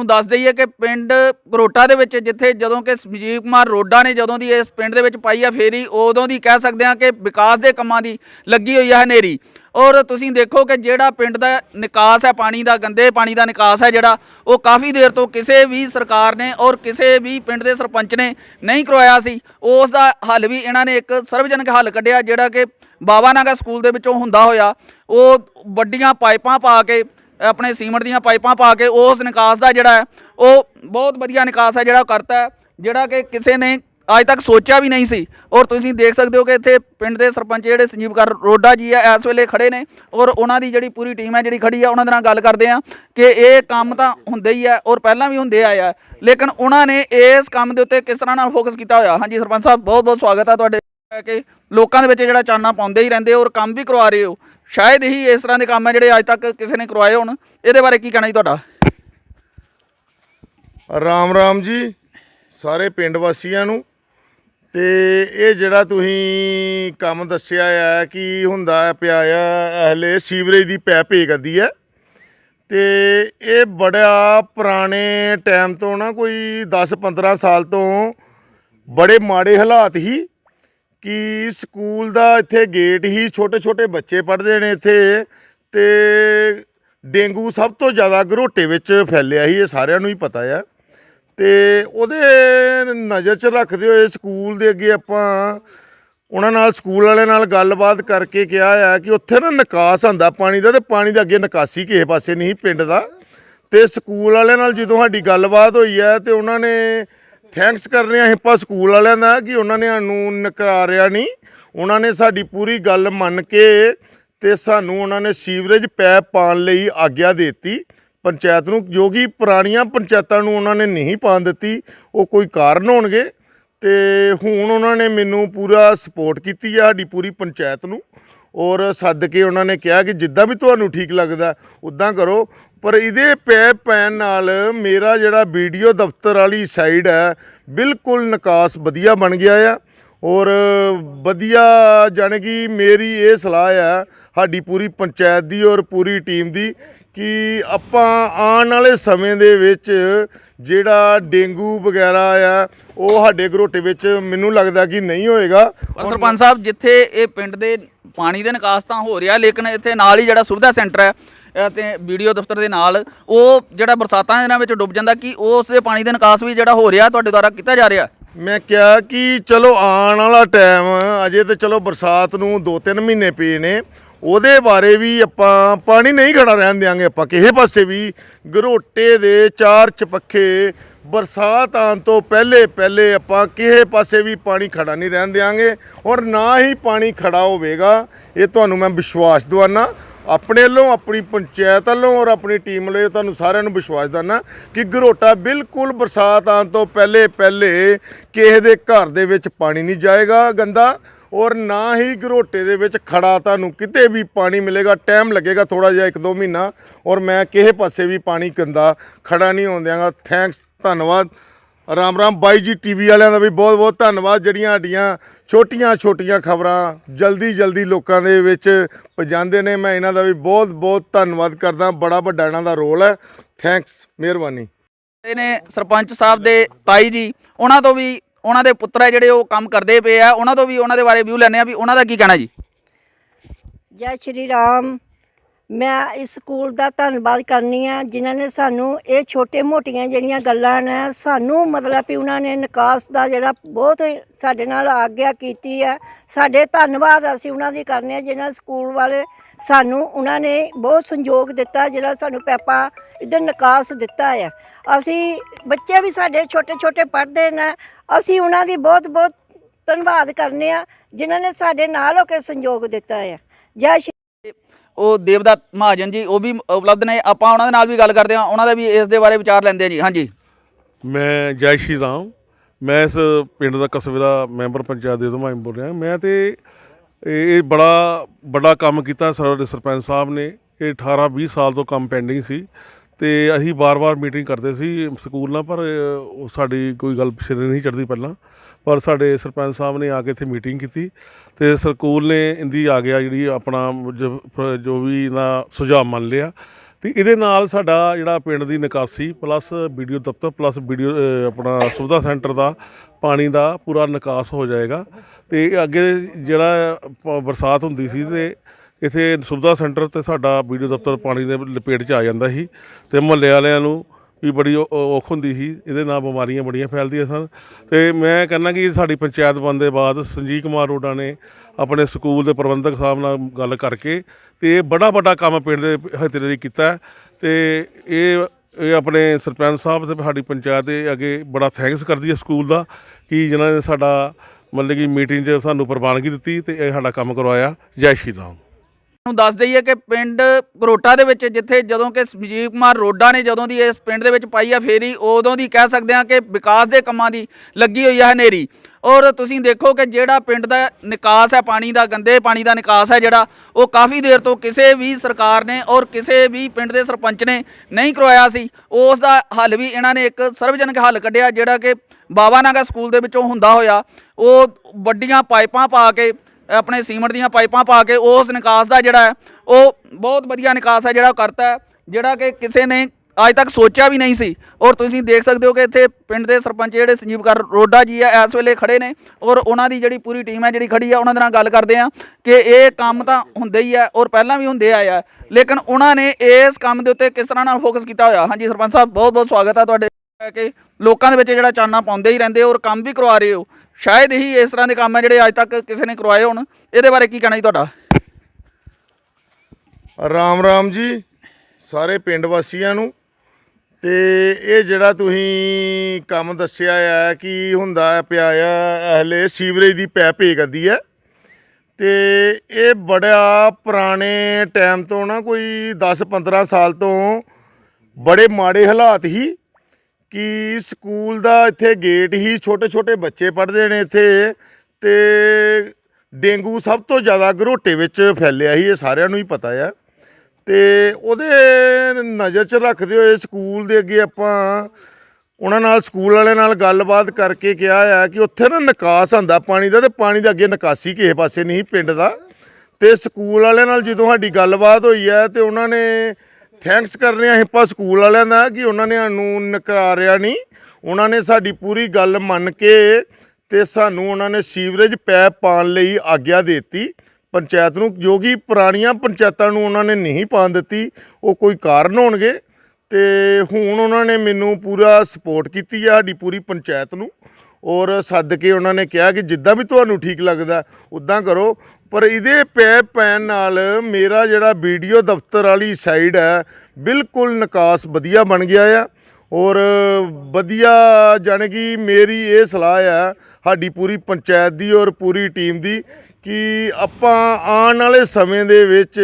ਨੂੰ ਦੱਸ ਦਈਏ ਕਿ ਪਿੰਡ ਗਰੋਟਾ ਦੇ ਵਿੱਚ ਜਿੱਥੇ ਜਦੋਂ ਕਿ ਸੰਜੀਵ ਕੁਮਾਰ ਰੋਡਾ ਨੇ ਜਦੋਂ ਦੀ ਇਸ ਪਿੰਡ ਦੇ ਵਿੱਚ ਪਾਈ ਆ ਫੇਰੀ, ਉਦੋਂ ਦੀ ਕਹਿ ਸਕਦੇ ਹਾਂ ਕਿ ਵਿਕਾਸ ਦੇ ਕੰਮਾਂ ਦੀ ਲੱਗੀ ਹੋਈ ਹੈ ਹਨੇਰੀ। ਔਰ ਤੁਸੀਂ ਦੇਖੋ ਕਿ ਜਿਹੜਾ ਪਿੰਡ ਦਾ ਨਿਕਾਸ ਹੈ, ਪਾਣੀ ਦਾ, ਗੰਦੇ ਪਾਣੀ ਦਾ ਨਿਕਾਸ ਹੈ ਜਿਹੜਾ, ਉਹ ਕਾਫੀ ਦੇਰ ਤੋਂ ਕਿਸੇ ਵੀ ਸਰਕਾਰ ਨੇ ਔਰ ਕਿਸੇ ਵੀ ਪਿੰਡ ਦੇ ਸਰਪੰਚ ਨੇ ਨਹੀਂ ਕਰਵਾਇਆ ਸੀ। ਉਸ ਦਾ ਹੱਲ ਵੀ ਇਹਨਾਂ ਨੇ ਇੱਕ ਸਰਵਜਨਕ ਹੱਲ ਕੱਢਿਆ ਜਿਹੜਾ ਕਿ ਬਾਬਾ ਨਾਗਾ ਸਕੂਲ ਦੇ ਵਿੱਚੋਂ ਹੁੰਦਾ ਹੋਇਆ। ਉਹ ਵੱਡੀਆਂ ਪਾਈਪਾਂ ਪਾ ਕੇ ਆਪਣੇ ਸੀਮੈਂਟ ਦੀਆਂ ਪਾਈਪਾਂ ਪਾ ਕੇ ਉਸ ਨਿਕਾਸ ਦਾ ਜਿਹੜਾ ਹੈ, ਉਹ ਬਹੁਤ ਵਧੀਆ ਨਿਕਾਸ ਹੈ ਜਿਹੜਾ ਉਹ ਕਰਤਾ ਹੈ, ਜਿਹੜਾ ਕਿ ਕਿਸੇ ਨੇ ਅੱਜ ਤੱਕ ਸੋਚਿਆ ਵੀ ਨਹੀਂ ਸੀ। ਔਰ ਤੁਸੀਂ ਦੇਖ ਸਕਦੇ ਹੋ ਕਿ ਇੱਥੇ ਪਿੰਡ ਦੇ ਸਰਪੰਚ ਜਿਹੜੇ ਸੰਜੀਵ ਕਰ ਰੋਡਾ ਜੀ ਆ, ਇਸ ਵੇਲੇ ਖੜੇ ਨੇ। ਔਰ ਉਹਨਾਂ ਦੀ ਜਿਹੜੀ ਪੂਰੀ ਟੀਮ ਹੈ ਜਿਹੜੀ ਖੜੀ ਆ, ਉਹਨਾਂ ਦੇ ਨਾਲ ਗੱਲ ਕਰਦੇ ਆ ਕਿ ਇਹ ਕੰਮ ਤਾਂ ਹੁੰਦੇ ਹੀ ਆ ਔਰ ਪਹਿਲਾਂ ਵੀ ਹੁੰਦੇ ਆਏ ਆ। ਲੇਕਿਨ ਉਹਨਾਂ ਨੇ ਇਸ ਕੰਮ ਦੇ ਉੱਤੇ ਕਿਸ ਤਰ੍ਹਾਂ ਨਾਲ ਫੋਕਸ ਕੀਤਾ ਹੋਇਆ? ਹਾਂਜੀ, ਸਰਪੰਚ ਸਾਹਿਬ ਬਹੁਤ ਬਹੁਤ ਸਵਾਗਤ ਹੈ ਤੁਹਾਡੇ। ਕਿ ਲੋਕਾਂ ਦੇ ਵਿੱਚ ਜਿਹੜਾ ਚਾਨਣਾ ਪਾਉਂਦੇ ਹੀ ਰਹਿੰਦੇ ਔਰ ਕੰਮ ਵੀ ਕਰਵਾ ਰਹੇ ਹੋ। ਸ਼ਾਇਦ ਹੀ ਇਸ ਤਰ੍ਹਾਂ ਦੇ ਕੰਮ ਹੈ ਜਿਹੜੇ ਅੱਜ ਤੱਕ ਕਿਸੇ ਨੇ ਕਰਵਾਏ ਹੋਣ। ਇਹਦੇ ਬਾਰੇ ਕੀ ਕਹਿਣਾ ਜੀ ਤੁਹਾਡਾ? ਰਾਮ ਰਾਮ ਜੀ, ਸਾਰੇ ਪਿੰਡ ਵਾਸੀਆਂ ਨੂੰ। ਤੇ ਇਹ ਜਿਹੜਾ ਤੁਸੀਂ ਕੰਮ ਦੱਸਿਆ ਆ ਕਿ ਹੁੰਦਾ ਪਿਆ ਆ ਹਲੇ ਸੀਵਰੇਜ ਦੀ ਪੈਪ ਏ ਕਰਦੀ ਹੈ ਤੇ ਇਹ ਬੜਾ ਪੁਰਾਣੇ ਟਾਈਮ ਤੋਂ ਨਾ ਕੋਈ 10-15 ਸਾਲ ਤੋਂ ਬੜੇ ਮਾੜੇ ਹਾਲਾਤ ਹੀ ਕਿ ਸਕੂਲ ਦਾ ਇੱਥੇ ਗੇਟ ਹੀ ਛੋਟੇ ਛੋਟੇ ਬੱਚੇ ਪੜ੍ਹਦੇ ਨੇ ਇੱਥੇ ਤੇ ਡੇਂਗੂ ਸਭ ਤੋਂ ਜ਼ਿਆਦਾ ਘਰੋਟੇ ਵਿੱਚ ਫੈਲਿਆ ਸੀ ਇਹ ਸਾਰਿਆਂ ਨੂੰ ਹੀ ਪਤਾ ਆ। ਤੇ ਉਹਦੇ ਨਜ਼ਰ 'ਚ ਰੱਖਦੇ ਹੋਏ ਸਕੂਲ ਦੇ ਅੱਗੇ ਆਪਾਂ ਉਹਨਾਂ ਨਾਲ, ਸਕੂਲ ਵਾਲਿਆਂ ਨਾਲ ਗੱਲਬਾਤ ਕਰਕੇ ਕਿਹਾ ਆ ਕਿ ਉੱਥੇ ਨਾ ਨਿਕਾਸ ਹੁੰਦਾ ਪਾਣੀ ਦਾ ਤੇ ਪਾਣੀ ਦਾ ਅੱਗੇ ਨਿਕਾਸੀ ਕਿਸੇ ਪਾਸੇ ਨਹੀਂ, ਪਿੰਡ ਦਾ। ਤੇ ਸਕੂਲ ਵਾਲਿਆਂ ਨਾਲ ਜਦੋਂ ਸਾਡੀ ਗੱਲਬਾਤ ਹੋਈ ਹੈ ਤੇ ਉਹਨਾਂ ਨੇ ਥੈਂਕਸ ਕਰਨੇ ਆ ਹਿੱਪਾ ਸਕੂਲ ਵਾਲਿਆਂ ਦਾ ਕਿ ਉਹਨਾਂ ਨੇ ਸਾਨੂੰ ਨਕਾਰਿਆ ਨਹੀਂ। ਉਹਨਾਂ ਨੇ ਸਾਡੀ ਪੂਰੀ ਗੱਲ ਮੰਨ ਕੇ ਤੇ ਸਾਨੂੰ ਉਹਨਾਂ ਨੇ ਸੀਵਰੇਜ ਪੈਪ ਪਾਉਣ ਲਈ ਆਗਿਆ ਦਿੱਤੀ। ਪੰਚਾਇਤ ਨੂੰ ਜੋ ਕਿ ਪੁਰਾਣੀਆਂ ਪੰਚਾਇਤਾਂ ਨੂੰ ਉਹਨਾਂ ਨੇ ਨਹੀਂ ਪਾਉਣ ਦਿੱਤੀ, ਉਹ ਕੋਈ ਕਾਰਨ ਹੋਣਗੇ। ਤੇ ਹੁਣ ਉਹਨਾਂ ਨੇ ਮੈਨੂੰ ਪੂਰਾ ਸਪੋਰਟ ਕੀਤੀ ਆ ਸਾਡੀ ਪੂਰੀ ਪੰਚਾਇਤ ਨੂੰ। ਔਰ ਸੱਦ ਕੇ ਉਹਨਾਂ ਨੇ ਕਿਹਾ ਕਿ ਜਿੱਦਾਂ ਵੀ ਤੁਹਾਨੂੰ ਠੀਕ ਲੱਗਦਾ, ਉਦਾਂ ਕਰੋ। ਪਰ ਇਹਦੇ ਪੈ ਪੈਣ ਨਾਲ ਮੇਰਾ ਜਿਹੜਾ ਵੀਡੀਓ ਦਫ਼ਤਰ ਵਾਲੀ ਸਾਈਡ ਹੈ, ਬਿਲਕੁਲ ਨਿਕਾਸ ਵਧੀਆ ਬਣ ਗਿਆ ਆ। ਔਰ ਵਧੀਆ ਜਾਣੀ ਕਿ ਮੇਰੀ ਇਹ ਸਲਾਹ ਆ, ਸਾਡੀ ਪੂਰੀ ਪੰਚਾਇਤ ਦੀ ਔਰ ਪੂਰੀ ਟੀਮ ਦੀ, ਕਿ ਆਪਾਂ ਆਉਣ ਵਾਲੇ ਸਮੇਂ ਦੇ ਵਿੱਚ ਜਿਹੜਾ ਡੇਂਗੂ ਵਗੈਰਾ ਆ, ਉਹ ਸਾਡੇ ਘਰੋਟੇ ਵਿੱਚ ਮੈਨੂੰ ਲੱਗਦਾ ਕਿ ਨਹੀਂ ਹੋਏਗਾ। ਸਰਪੰਚ ਸਾਹਿਬ, ਜਿੱਥੇ ਇਹ ਪਿੰਡ ਦੇ ਪਾਣੀ ਦੇ ਨਿਕਾਸ ਤਾਂ ਹੋ ਰਿਹਾ ਲੇਕਿਨ ਇੱਥੇ ਨਾਲ ਹੀ ਜਿਹੜਾ ਸੁਵਿਧਾ ਸੈਂਟਰ ਹੈ ਅ, ਤੇ ਵੀਡੀਓ ਦਫ਼ਤਰ ਦੇ ਨਾਲ ਉਹ ਜਿਹੜਾ ਬਰਸਾਤਾਂ ਦੇ ਦਿਨਾਂ ਵਿੱਚ ਡੁੱਬ ਜਾਂਦਾ ਕਿ ਉਸ ਦੇ ਪਾਣੀ ਦੇ ਨਿਕਾਸ ਵੀ ਜਿਹੜਾ ਹੋ ਰਿਹਾ ਤੁਹਾਡੇ ਦੁਆਰਾ ਕੀਤਾ ਜਾ ਰਿਹਾ? ਮੈਂ ਕਿਹਾ ਕਿ ਚਲੋ ਆਉਣ ਵਾਲਾ ਟਾਈਮ ਅਜੇ ਤੇ ਚਲੋ ਬਰਸਾਤ ਨੂੰ 2-3 ਮਹੀਨੇ ਪਏ ਨੇ ਉਹਦੇ ਬਾਰੇ ਵੀ ਆਪਾਂ ਪਾਣੀ ਨਹੀਂ ਖੜਾ ਰਹਿਣ ਦਿਆਂਗੇ ਆਪਾਂ ਕਿਸੇ ਪਾਸੇ ਵੀ ਗਰੋਟੇ ਦੇ ਚਾਰ ਚਪੱਖੇ ਬਰਸਾਤ ਆਉਣ ਤੋਂ ਪਹਿਲੇ ਪਹਿਲੇ ਆਪਾਂ ਕਿਸੇ ਪਾਸੇ ਵੀ ਪਾਣੀ ਖੜਾ ਨਹੀਂ ਰਹਿਣ ਦਿਆਂਗੇ ਔਰ ਨਾ ਹੀ ਪਾਣੀ ਖੜਾ ਹੋਵੇਗਾ, ਇਹ ਤੁਹਾਨੂੰ ਮੈਂ ਵਿਸ਼ਵਾਸ ਦਿਵਾਨਾ। ਆਪਣੇ ਵੱਲੋਂ, ਆਪਣੀ ਪੰਚਾਇਤ ਵੱਲੋਂ ਔਰ ਆਪਣੀ ਟੀਮ ਵੱਲੋਂ ਤੁਹਾਨੂੰ ਸਾਰਿਆਂ ਨੂੰ ਵਿਸ਼ਵਾਸ ਦਿਵਾਨਾ ਕਿ ਗਰੋਟਾ ਬਿਲਕੁਲ ਬਰਸਾਤ ਆਉਣ ਤੋਂ ਪਹਿਲੇ ਪਹਿਲੇ ਕਿਸੇ ਦੇ ਘਰ ਦੇ ਵਿੱਚ ਪਾਣੀ ਨਹੀਂ ਜਾਏਗਾ, ਗੰਦਾ। ਔਰ ਨਾ ਹੀ ਘਰੋਟੇ ਦੇ ਵਿੱਚ ਖੜਾ ਤੁਹਾਨੂੰ ਕਿਤੇ ਵੀ ਪਾਣੀ ਮਿਲੇਗਾ, ਟਾਈਮ ਲੱਗੇਗਾ ਥੋੜਾ ਜਿਹਾ 1-2 ਮਹੀਨਾ, ਔਰ ਮੈਂ ਕਿਸੇ ਪਾਸੇ ਵੀ ਪਾਣੀ ਗੰਦਾ ਖੜਾ ਨਹੀਂ ਹੋਣ ਥੈਂਕਸ ਧੰਨਵਾਦ। ਰਾਮ ਰਾਮ, ਬਾਈ ਜੀ ਟੀਵੀ ਵਾਲਿਆਂ ਦਾ ਵੀ ਬਹੁਤ ਬਹੁਤ ਧੰਨਵਾਦ। ਜਿਹੜੀਆਂ ਸਾਡੀਆਂ ਛੋਟੀਆਂ ਛੋਟੀਆਂ ਖਬਰਾਂ ਜਲਦੀ ਜਲਦੀ ਲੋਕਾਂ ਦੇ ਵਿੱਚ ਪਹੁੰਚਾਉਂਦੇ ਨੇ, ਮੈਂ ਇਹਨਾਂ ਦਾ ਵੀ ਬਹੁਤ ਬਹੁਤ ਧੰਨਵਾਦ ਕਰਦਾ। ਬੜਾ ਵੱਡਾ ਇਹਨਾਂ ਦਾ ਰੋਲ ਹੈ। ਥੈਂਕਸ ਮਿਹਰਬਾਨੀ। ਨੇ ਸਰਪੰਚ ਸਾਹਿਬ ਦੇ ਤਾਈ ਜੀ, ਉਹਨਾਂ ਤੋਂ ਵੀ ਉਹਨਾਂ ਦੇ ਪੁੱਤਰ ਹੈ ਜਿਹੜੇ ਉਹ ਕੰਮ ਕਰਦੇ ਪਏ ਆ, ਉਹਨਾਂ ਤੋਂ ਵੀ ਉਹਨਾਂ ਦੇ ਬਾਰੇ ਵਿਊ ਲੈਣੇ ਆ ਵੀ ਉਹਨਾਂ ਦਾ ਕੀ ਕਹਿਣਾ ਜੀ? ਜੈ ਸ਼੍ਰੀ ਰਾਮ। ਮੈਂ ਇਸ ਸਕੂਲ ਦਾ ਧੰਨਵਾਦ ਕਰਨੀ ਆ, ਜਿਨ੍ਹਾਂ ਨੇ ਸਾਨੂੰ ਇਹ ਛੋਟੇ ਮੋਟੀਆਂ ਜਿਹੜੀਆਂ ਗੱਲਾਂ ਨੇ, ਸਾਨੂੰ ਮਤਲਬ ਵੀ ਉਹਨਾਂ ਨੇ ਨਿਕਾਸ ਦਾ ਜਿਹੜਾ ਬਹੁਤ ਸਾਡੇ ਨਾਲ ਆਗਿਆ ਕੀਤੀ ਹੈ ਸਾਡੇ ਧੰਨਵਾਦ ਅਸੀਂ ਉਹਨਾਂ ਦੀ ਕਰਨੇ ਆ, ਜਿਨ੍ਹਾਂ ਸਕੂਲ ਵਾਲੇ ਸਾਨੂੰ ਉਹਨਾਂ ਨੇ ਬਹੁਤ ਸੰਯੋਗ ਦਿੱਤਾ, ਜਿਹੜਾ ਸਾਨੂੰ ਪੈਪਾ ਇਧਰ ਨਿਕਾਸ ਦਿੱਤਾ ਹੈ ਅਸੀਂ ਬੱਚੇ ਵੀ ਸਾਡੇ ਛੋਟੇ ਛੋਟੇ ਪੜ੍ਹਦੇ ਨੇ ਅਸੀਂ ਉਹਨਾਂ ਦੀ ਬਹੁਤ ਬਹੁਤ ਧੰਨਵਾਦ ਕਰਨੇ ਆ ਜਿਨ੍ਹਾਂ ਨੇ ਸਾਡੇ ਨਾਲ ਹੋ ਕੇ ਸੰਯੋਗ ਦਿੱਤਾ ਹੈ ਜੈ ਸ਼੍ਰੀ ਉਹ ਦੇਵਦੱਤ ਮਹਾਜਨ ਜੀ ਉਹ ਵੀ ਉਪਲਬਧ ਨੇ। ਆਪਾਂ ਉਹਨਾਂ ਦੇ ਨਾਲ ਵੀ ਗੱਲ ਕਰਦੇ ਆ ਉਹਨਾਂ ਦਾ ਵੀ ਇਸ ਦੇ ਬਾਰੇ ਵਿਚਾਰ ਲੈਂਦੇ ਆ ਜੀ। ਹਾਂਜੀ। ਮੈਂ ਜੈ ਸ਼੍ਰੀ ਰਾਮ ਮੈਂ ਇਸ ਪਿੰਡ ਦਾ ਕਸਬੇ ਦਾ ਮੈਂਬਰ ਪੰਚਾਇਤ ਦੇ ਦਮਾਈ ਬੋਲ ਰਿਹਾ। ਮੈਂ ਤੇ ਇਹ ਇਹ ਬੜਾ ਵੱਡਾ ਕੰਮ ਕੀਤਾ ਸਾਡੇ ਸਰਪੰਚ ਸਾਹਿਬ ਨੇ। ਇਹ 18 20 ਸਾਲ ਤੋਂ ਕੰਮ ਪੈਂਡਿੰਗ ਸੀ। ਤੇ ਅਸੀਂ ਬਾਰ-ਬਾਰ ਮੀਟਿੰਗ ਕਰਦੇ ਸੀ ਸਕੂਲ ਨਾਲ, ਪਰ ਉਹ ਸਾਡੀ ਕੋਈ ਗੱਲ ਸਿਰੇ ਨਹੀਂ ਚੜਦੀ ਪਹਿਲਾਂ। ਪਰ ਸਾਡੇ ਸਰਪੰਚ ਸਾਹਿਬ ਨੇ ਆ ਕੇ ਇੱਥੇ ਮੀਟਿੰਗ ਕੀਤੀ ਤੇ ਸਕੂਲ ਨੇ ਇਹਦੀ ਆ ਗਿਆ ਜਿਹੜੀ ਆਪਣਾ ਜੋ- ਜੋ ਵੀ ਨਾ ਸੁਝਾਅ ਮੰਨ ਲਿਆ। ਤੇ ਇਹਦੇ ਨਾਲ ਸਾਡਾ ਜਿਹੜਾ ਪਿੰਡ ਦੀ ਨਿਕਾਸੀ ਪਲੱਸ ਵੀਡੀਓ ਦਫ਼ਤਰ ਪਲੱਸ ਵੀਡੀਓ ਆਪਣਾ ਸੁਵਿਧਾ ਸੈਂਟਰ ਦਾ ਪਾਣੀ ਦਾ ਪੂਰਾ ਨਿਕਾਸ ਹੋ ਜਾਏਗਾ। ਤੇ ਅੱਗੇ ਜਿਹੜਾ ਪ- ਬਰਸਾਤ ਹੁੰਦੀ ਸੀ ਤੇ ਇੱਥੇ ਸੁਵਿਧਾ ਸੈਂਟਰ ਤੇ ਸਾਡਾ ਵੀਡੀਓ ਦਫ਼ਤਰ ਪਾਣੀ ਦੇ ਲਪੇਟ 'ਚ ਆ ਜਾਂਦਾ ਸੀ ਤੇ ਮੁਹੱਲੇ ਵਾਲਿਆਂ ਨੂੰ ਵੀ ਬੜੀ ਔ- ਔਖ ਹੁੰਦੀ ਸੀ, ਇਹਦੇ ਨਾਲ ਬਿਮਾਰੀਆਂ ਬੜੀਆਂ ਫੈਲਦੀਆਂ ਸਨ। ਤੇ ਮੈਂ ਕਹਿੰਦਾ ਕਿ ਸਾਡੀ ਪੰਚਾਇਤ ਬਣਨ ਦੇ ਬਾਅਦ ਸੰਜੀਵ ਕੁਮਾਰ ਰੋਡਾ ਨੇ ਆਪਣੇ ਸਕੂਲ ਦੇ ਪ੍ਰਬੰਧਕ ਸਾਹਿਬ ਨਾਲ ਗੱਲ ਕਰਕੇ ਤੇ ਇਹ ਬੜਾ ਵੱਡਾ ਕੰਮ ਪਿੰਡ ਦੇ ਹੱਥ ਲਈ ਕੀਤਾ ਹੈ ਤੇ ਇਹ ਇਹ ਆਪਣੇ ਸਰਪੰਚ ਸਾਹਿਬ ਤੇ ਸਾਡੀ ਪੰਚਾਇਤ ਦੇ ਅੱਗੇ ਬੜਾ ਥੈਂਕਸ ਕਰਦੀ ਹੈ ਸਕੂਲ ਦਾ ਕਿ ਜਿਨ੍ਹਾਂ ਨੇ ਸਾਡਾ ਮਤਲਬ ਕਿ ਮੀਟਿੰਗ 'ਚ ਸਾਨੂੰ ਪ੍ਰਵਾਨਗੀ ਦਿੱਤੀ ਤੇ ਇਹ ਸਾਡਾ ਕੰਮ ਕਰਵਾਇਆ। ਜੈ ਸ਼੍ਰੀ ਰਾਮ। ਨੂੰ ਦੱਸ ਦਈਏ ਕਿ ਪਿੰਡ ਘਰੋਟਾ ਦੇ ਵਿੱਚ ਜਿੱਥੇ ਜਦੋਂ ਕਿ ਸੰਜੀਵ ਕੁਮਾਰ ਰੋਡਾ ਨੇ ਜਦੋਂ ਦੀ ਇਸ ਪਿੰਡ ਦੇ ਵਿੱਚ ਪਾਈ ਆ ਫੇਰੀ, ਉਦੋਂ ਦੀ ਕਹਿ ਸਕਦੇ ਆ ਕਿ ਵਿਕਾਸ ਦੇ ਕੰਮਾਂ ਦੀ ਲੱਗੀ ਹੋਈ ਹੈ ਹਨੇਰੀ। ਔਰ ਤੁਸੀਂ ਦੇਖੋ ਕਿ ਜਿਹੜਾ ਪਿੰਡ ਦਾ ਨਿਕਾਸ ਹੈ, ਪਾਣੀ ਦਾ, ਗੰਦੇ ਪਾਣੀ ਦਾ ਨਿਕਾਸ ਹੈ ਜਿਹੜਾ, ਉਹ ਕਾਫੀ ਦੇਰ ਤੋਂ ਕਿਸੇ ਵੀ ਸਰਕਾਰ ਨੇ ਔਰ ਕਿਸੇ ਵੀ ਪਿੰਡ ਦੇ ਸਰਪੰਚ ਨੇ ਨਹੀਂ ਕਰਵਾਇਆ ਸੀ। ਉਸ ਦਾ ਹੱਲ ਵੀ ਇਹਨਾਂ ਨੇ ਇੱਕ ਸਰਵਜਨਕ ਹੱਲ ਕੱਢਿਆ ਜਿਹੜਾ ਕਿ ਬਾਬਾ ਨਾਗਾ ਸਕੂਲ ਦੇ ਵਿੱਚੋਂ ਹੁੰਦਾ ਹੋਇਆ। ਉਹ ਵੱਡੀਆਂ ਪਾਈਪਾਂ ਪਾ ਕੇ ਆਪਣੇ ਸੀਮਟ ਦੀਆਂ ਪਾਈਪਾਂ ਪਾ ਕੇ ਉਸ ਨਿਕਾਸ ਦਾ ਜਿਹੜਾ ਹੈ, ਉਹ ਬਹੁਤ ਵਧੀਆ ਨਿਕਾਸ ਹੈ ਜਿਹੜਾ ਉਹ ਕਰਤਾ ਹੈ, ਜਿਹੜਾ ਕਿ ਕਿਸੇ ਨੇ ਅੱਜ ਤੱਕ ਸੋਚਿਆ ਵੀ ਨਹੀਂ ਸੀ। ਔਰ ਤੁਸੀਂ ਦੇਖ ਸਕਦੇ ਹੋ ਕਿ ਇੱਥੇ ਪਿੰਡ ਦੇ ਸਰਪੰਚ ਜਿਹੜੇ ਸੰਜੀਵ ਕਰ ਰੋਡਾ ਜੀ ਆ, ਇਸ ਵੇਲੇ ਖੜੇ ਨੇ। ਔਰ ਉਹਨਾਂ ਦੀ ਜਿਹੜੀ ਪੂਰੀ ਟੀਮ ਹੈ ਜਿਹੜੀ ਖੜੀ ਆ, ਉਹਨਾਂ ਦੇ ਨਾਲ ਗੱਲ ਕਰਦੇ ਆ ਕਿ ਇਹ ਕੰਮ ਤਾਂ ਹੁੰਦੇ ਹੀ ਆ ਔਰ ਪਹਿਲਾਂ ਵੀ ਹੁੰਦੇ ਆਏ ਆ। ਲੇਕਿਨ ਉਹਨਾਂ ਨੇ ਇਸ ਕੰਮ ਦੇ ਉੱਤੇ ਕਿਸ ਤਰ੍ਹਾਂ ਨਾਲ ਫੋਕਸ ਕੀਤਾ ਹੋਇਆ? ਹਾਂਜੀ, ਸਰਪੰਚ ਸਾਹਿਬ ਬਹੁਤ ਬਹੁਤ ਸਵਾਗਤ ਹੈ ਤੁਹਾਡੇ। ਕਿ ਲੋਕਾਂ ਦੇ ਵਿੱਚ ਜਿਹੜਾ ਚਾਨਣਾ ਪਾਉਂਦੇ ਹੀ ਰਹਿੰਦੇ ਔਰ ਕੰਮ ਵੀ ਕਰਵਾ ਰਹੇ ਹੋ। ਸ਼ਾਇਦ ਹੀ ਇਸ ਤਰ੍ਹਾਂ ਦੇ ਕੰਮ ਹੈ ਜਿਹੜੇ ਅੱਜ ਤੱਕ ਕਿਸੇ ਨੇ ਕਰਵਾਏ ਹੋਣ। ਇਹਦੇ ਬਾਰੇ ਕੀ ਕਹਿਣਾ ਜੀ ਤੁਹਾਡਾ? ਰਾਮ ਰਾਮ ਜੀ, ਸਾਰੇ ਪਿੰਡ ਵਾਸੀਆਂ ਨੂੰ। ਤੇ ਇਹ ਜਿਹੜਾ ਤੁਸੀਂ ਕੰਮ ਦੱਸਿਆ ਆ ਕਿ ਹੁੰਦਾ ਪਿਆ ਆ ਹਲੇ ਸੀਵਰੇਜ ਦੀ ਪੈਪ ਏ ਕਰਦੀ ਹੈ। ਤੇ ਇਹ ਬੜਾ ਪੁਰਾਣੇ ਟਾਈਮ ਤੋਂ ਨਾ ਕੋਈ 10-15 ਸਾਲ ਤੋਂ ਬੜੇ ਮਾੜੇ ਹਾਲਾਤ ਹੀ ਕਿ ਸਕੂਲ ਦਾ ਇੱਥੇ ਗੇਟ ਹੀ ਛੋਟੇ ਛੋਟੇ ਬੱਚੇ ਪੜ੍ਹਦੇ ਨੇ ਇੱਥੇ ਤੇ ਡੇਂਗੂ ਸਭ ਤੋਂ ਜ਼ਿਆਦਾ ਘਰੋਟੇ ਵਿੱਚ ਫੈਲਿਆ ਸੀ ਇਹ ਸਾਰਿਆਂ ਨੂੰ ਹੀ ਪਤਾ ਆ। ਤੇ ਉਹਦੇ ਨਜ਼ਰ 'ਚ ਰੱਖਦੇ ਹੋਏ ਸਕੂਲ ਦੇ ਅੱਗੇ ਆਪਾਂ ਉਹਨਾਂ ਨਾਲ, ਸਕੂਲ ਵਾਲਿਆਂ ਨਾਲ ਗੱਲਬਾਤ ਕਰਕੇ ਕਿਹਾ ਆ ਕਿ ਉੱਥੇ ਨਾ ਨਿਕਾਸ ਹੁੰਦਾ ਪਾਣੀ ਦਾ ਤੇ ਪਾਣੀ ਦਾ ਅੱਗੇ ਨਿਕਾਸੀ ਕਿਸੇ ਪਾਸੇ ਨਹੀਂ ਪਿੰਡ ਦਾ। ਤੇ ਸਕੂਲ ਵਾਲਿਆਂ ਨਾਲ ਜਦੋਂ ਸਾਡੀ ਗੱਲਬਾਤ ਹੋਈ ਹੈ ਤੇ ਉਹਨਾਂ ਨੇ ਥੈਂਕਸ ਕਰਨੇ ਆ ਹਿੱਪਾ ਸਕੂਲ ਵਾਲਿਆਂ ਦਾ ਕਿ ਉਹਨਾਂ ਨੇ ਸਾਨੂੰ ਨਕਾਰਿਆ ਨਹੀਂ। ਉਹਨਾਂ ਨੇ ਸਾਡੀ ਪੂਰੀ ਗੱਲ ਮੰਨ ਕੇ ਤੇ ਸਾਨੂੰ ਉਹਨਾਂ ਨੇ ਸੀਵਰੇਜ ਪੈਪ ਪਾਉਣ ਲਈ ਆਗਿਆ ਦੇ ਦਿੱਤੀ। ਪੰਚਾਇਤ ਨੂੰ ਜੋ ਕਿ ਪੁਰਾਣੀਆਂ ਪੰਚਾਇਤਾਂ ਨੂੰ ਉਹਨਾਂ ਨੇ ਨਹੀਂ ਪਾਉਣ ਦਿੱਤੀ, ਉਹ ਕੋਈ ਕਾਰਨ ਹੋਣਗੇ। ਤੇ ਹੁਣ ਉਹਨਾਂ ਨੇ ਮੈਨੂੰ ਪੂਰਾ ਸਪੋਰਟ ਕੀਤੀ ਆ, ਸਾਡੀ ਪੂਰੀ ਪੰਚਾਇਤ ਨੂੰ। ਔਰ ਸੱਦ ਕੇ ਉਹਨਾਂ ਨੇ ਕਿਹਾ ਕਿ ਜਿੱਦਾਂ ਵੀ ਤੁਹਾਨੂੰ ਠੀਕ ਲੱਗਦਾ, ਉਦਾਂ ਕਰੋ। ਪਰ ਇਹਦੇ ਪੈ ਪੈਣ ਨਾਲ ਮੇਰਾ ਜਿਹੜਾ ਵੀਡੀਓ ਦਫ਼ਤਰ ਵਾਲੀ ਸਾਈਡ ਹੈ, ਬਿਲਕੁਲ ਨਿਕਾਸ ਵਧੀਆ ਬਣ ਗਿਆ ਆ। ਔਰ ਵਧੀਆ ਜਾਣੀ ਕਿ ਮੇਰੀ ਇਹ ਸਲਾਹ ਆ, ਸਾਡੀ ਪੂਰੀ ਪੰਚਾਇਤ ਦੀ ਔਰ ਪੂਰੀ ਟੀਮ ਦੀ, ਕਿ ਆਪਾਂ ਆਉਣ ਵਾਲੇ ਸਮੇਂ ਦੇ ਵਿੱਚ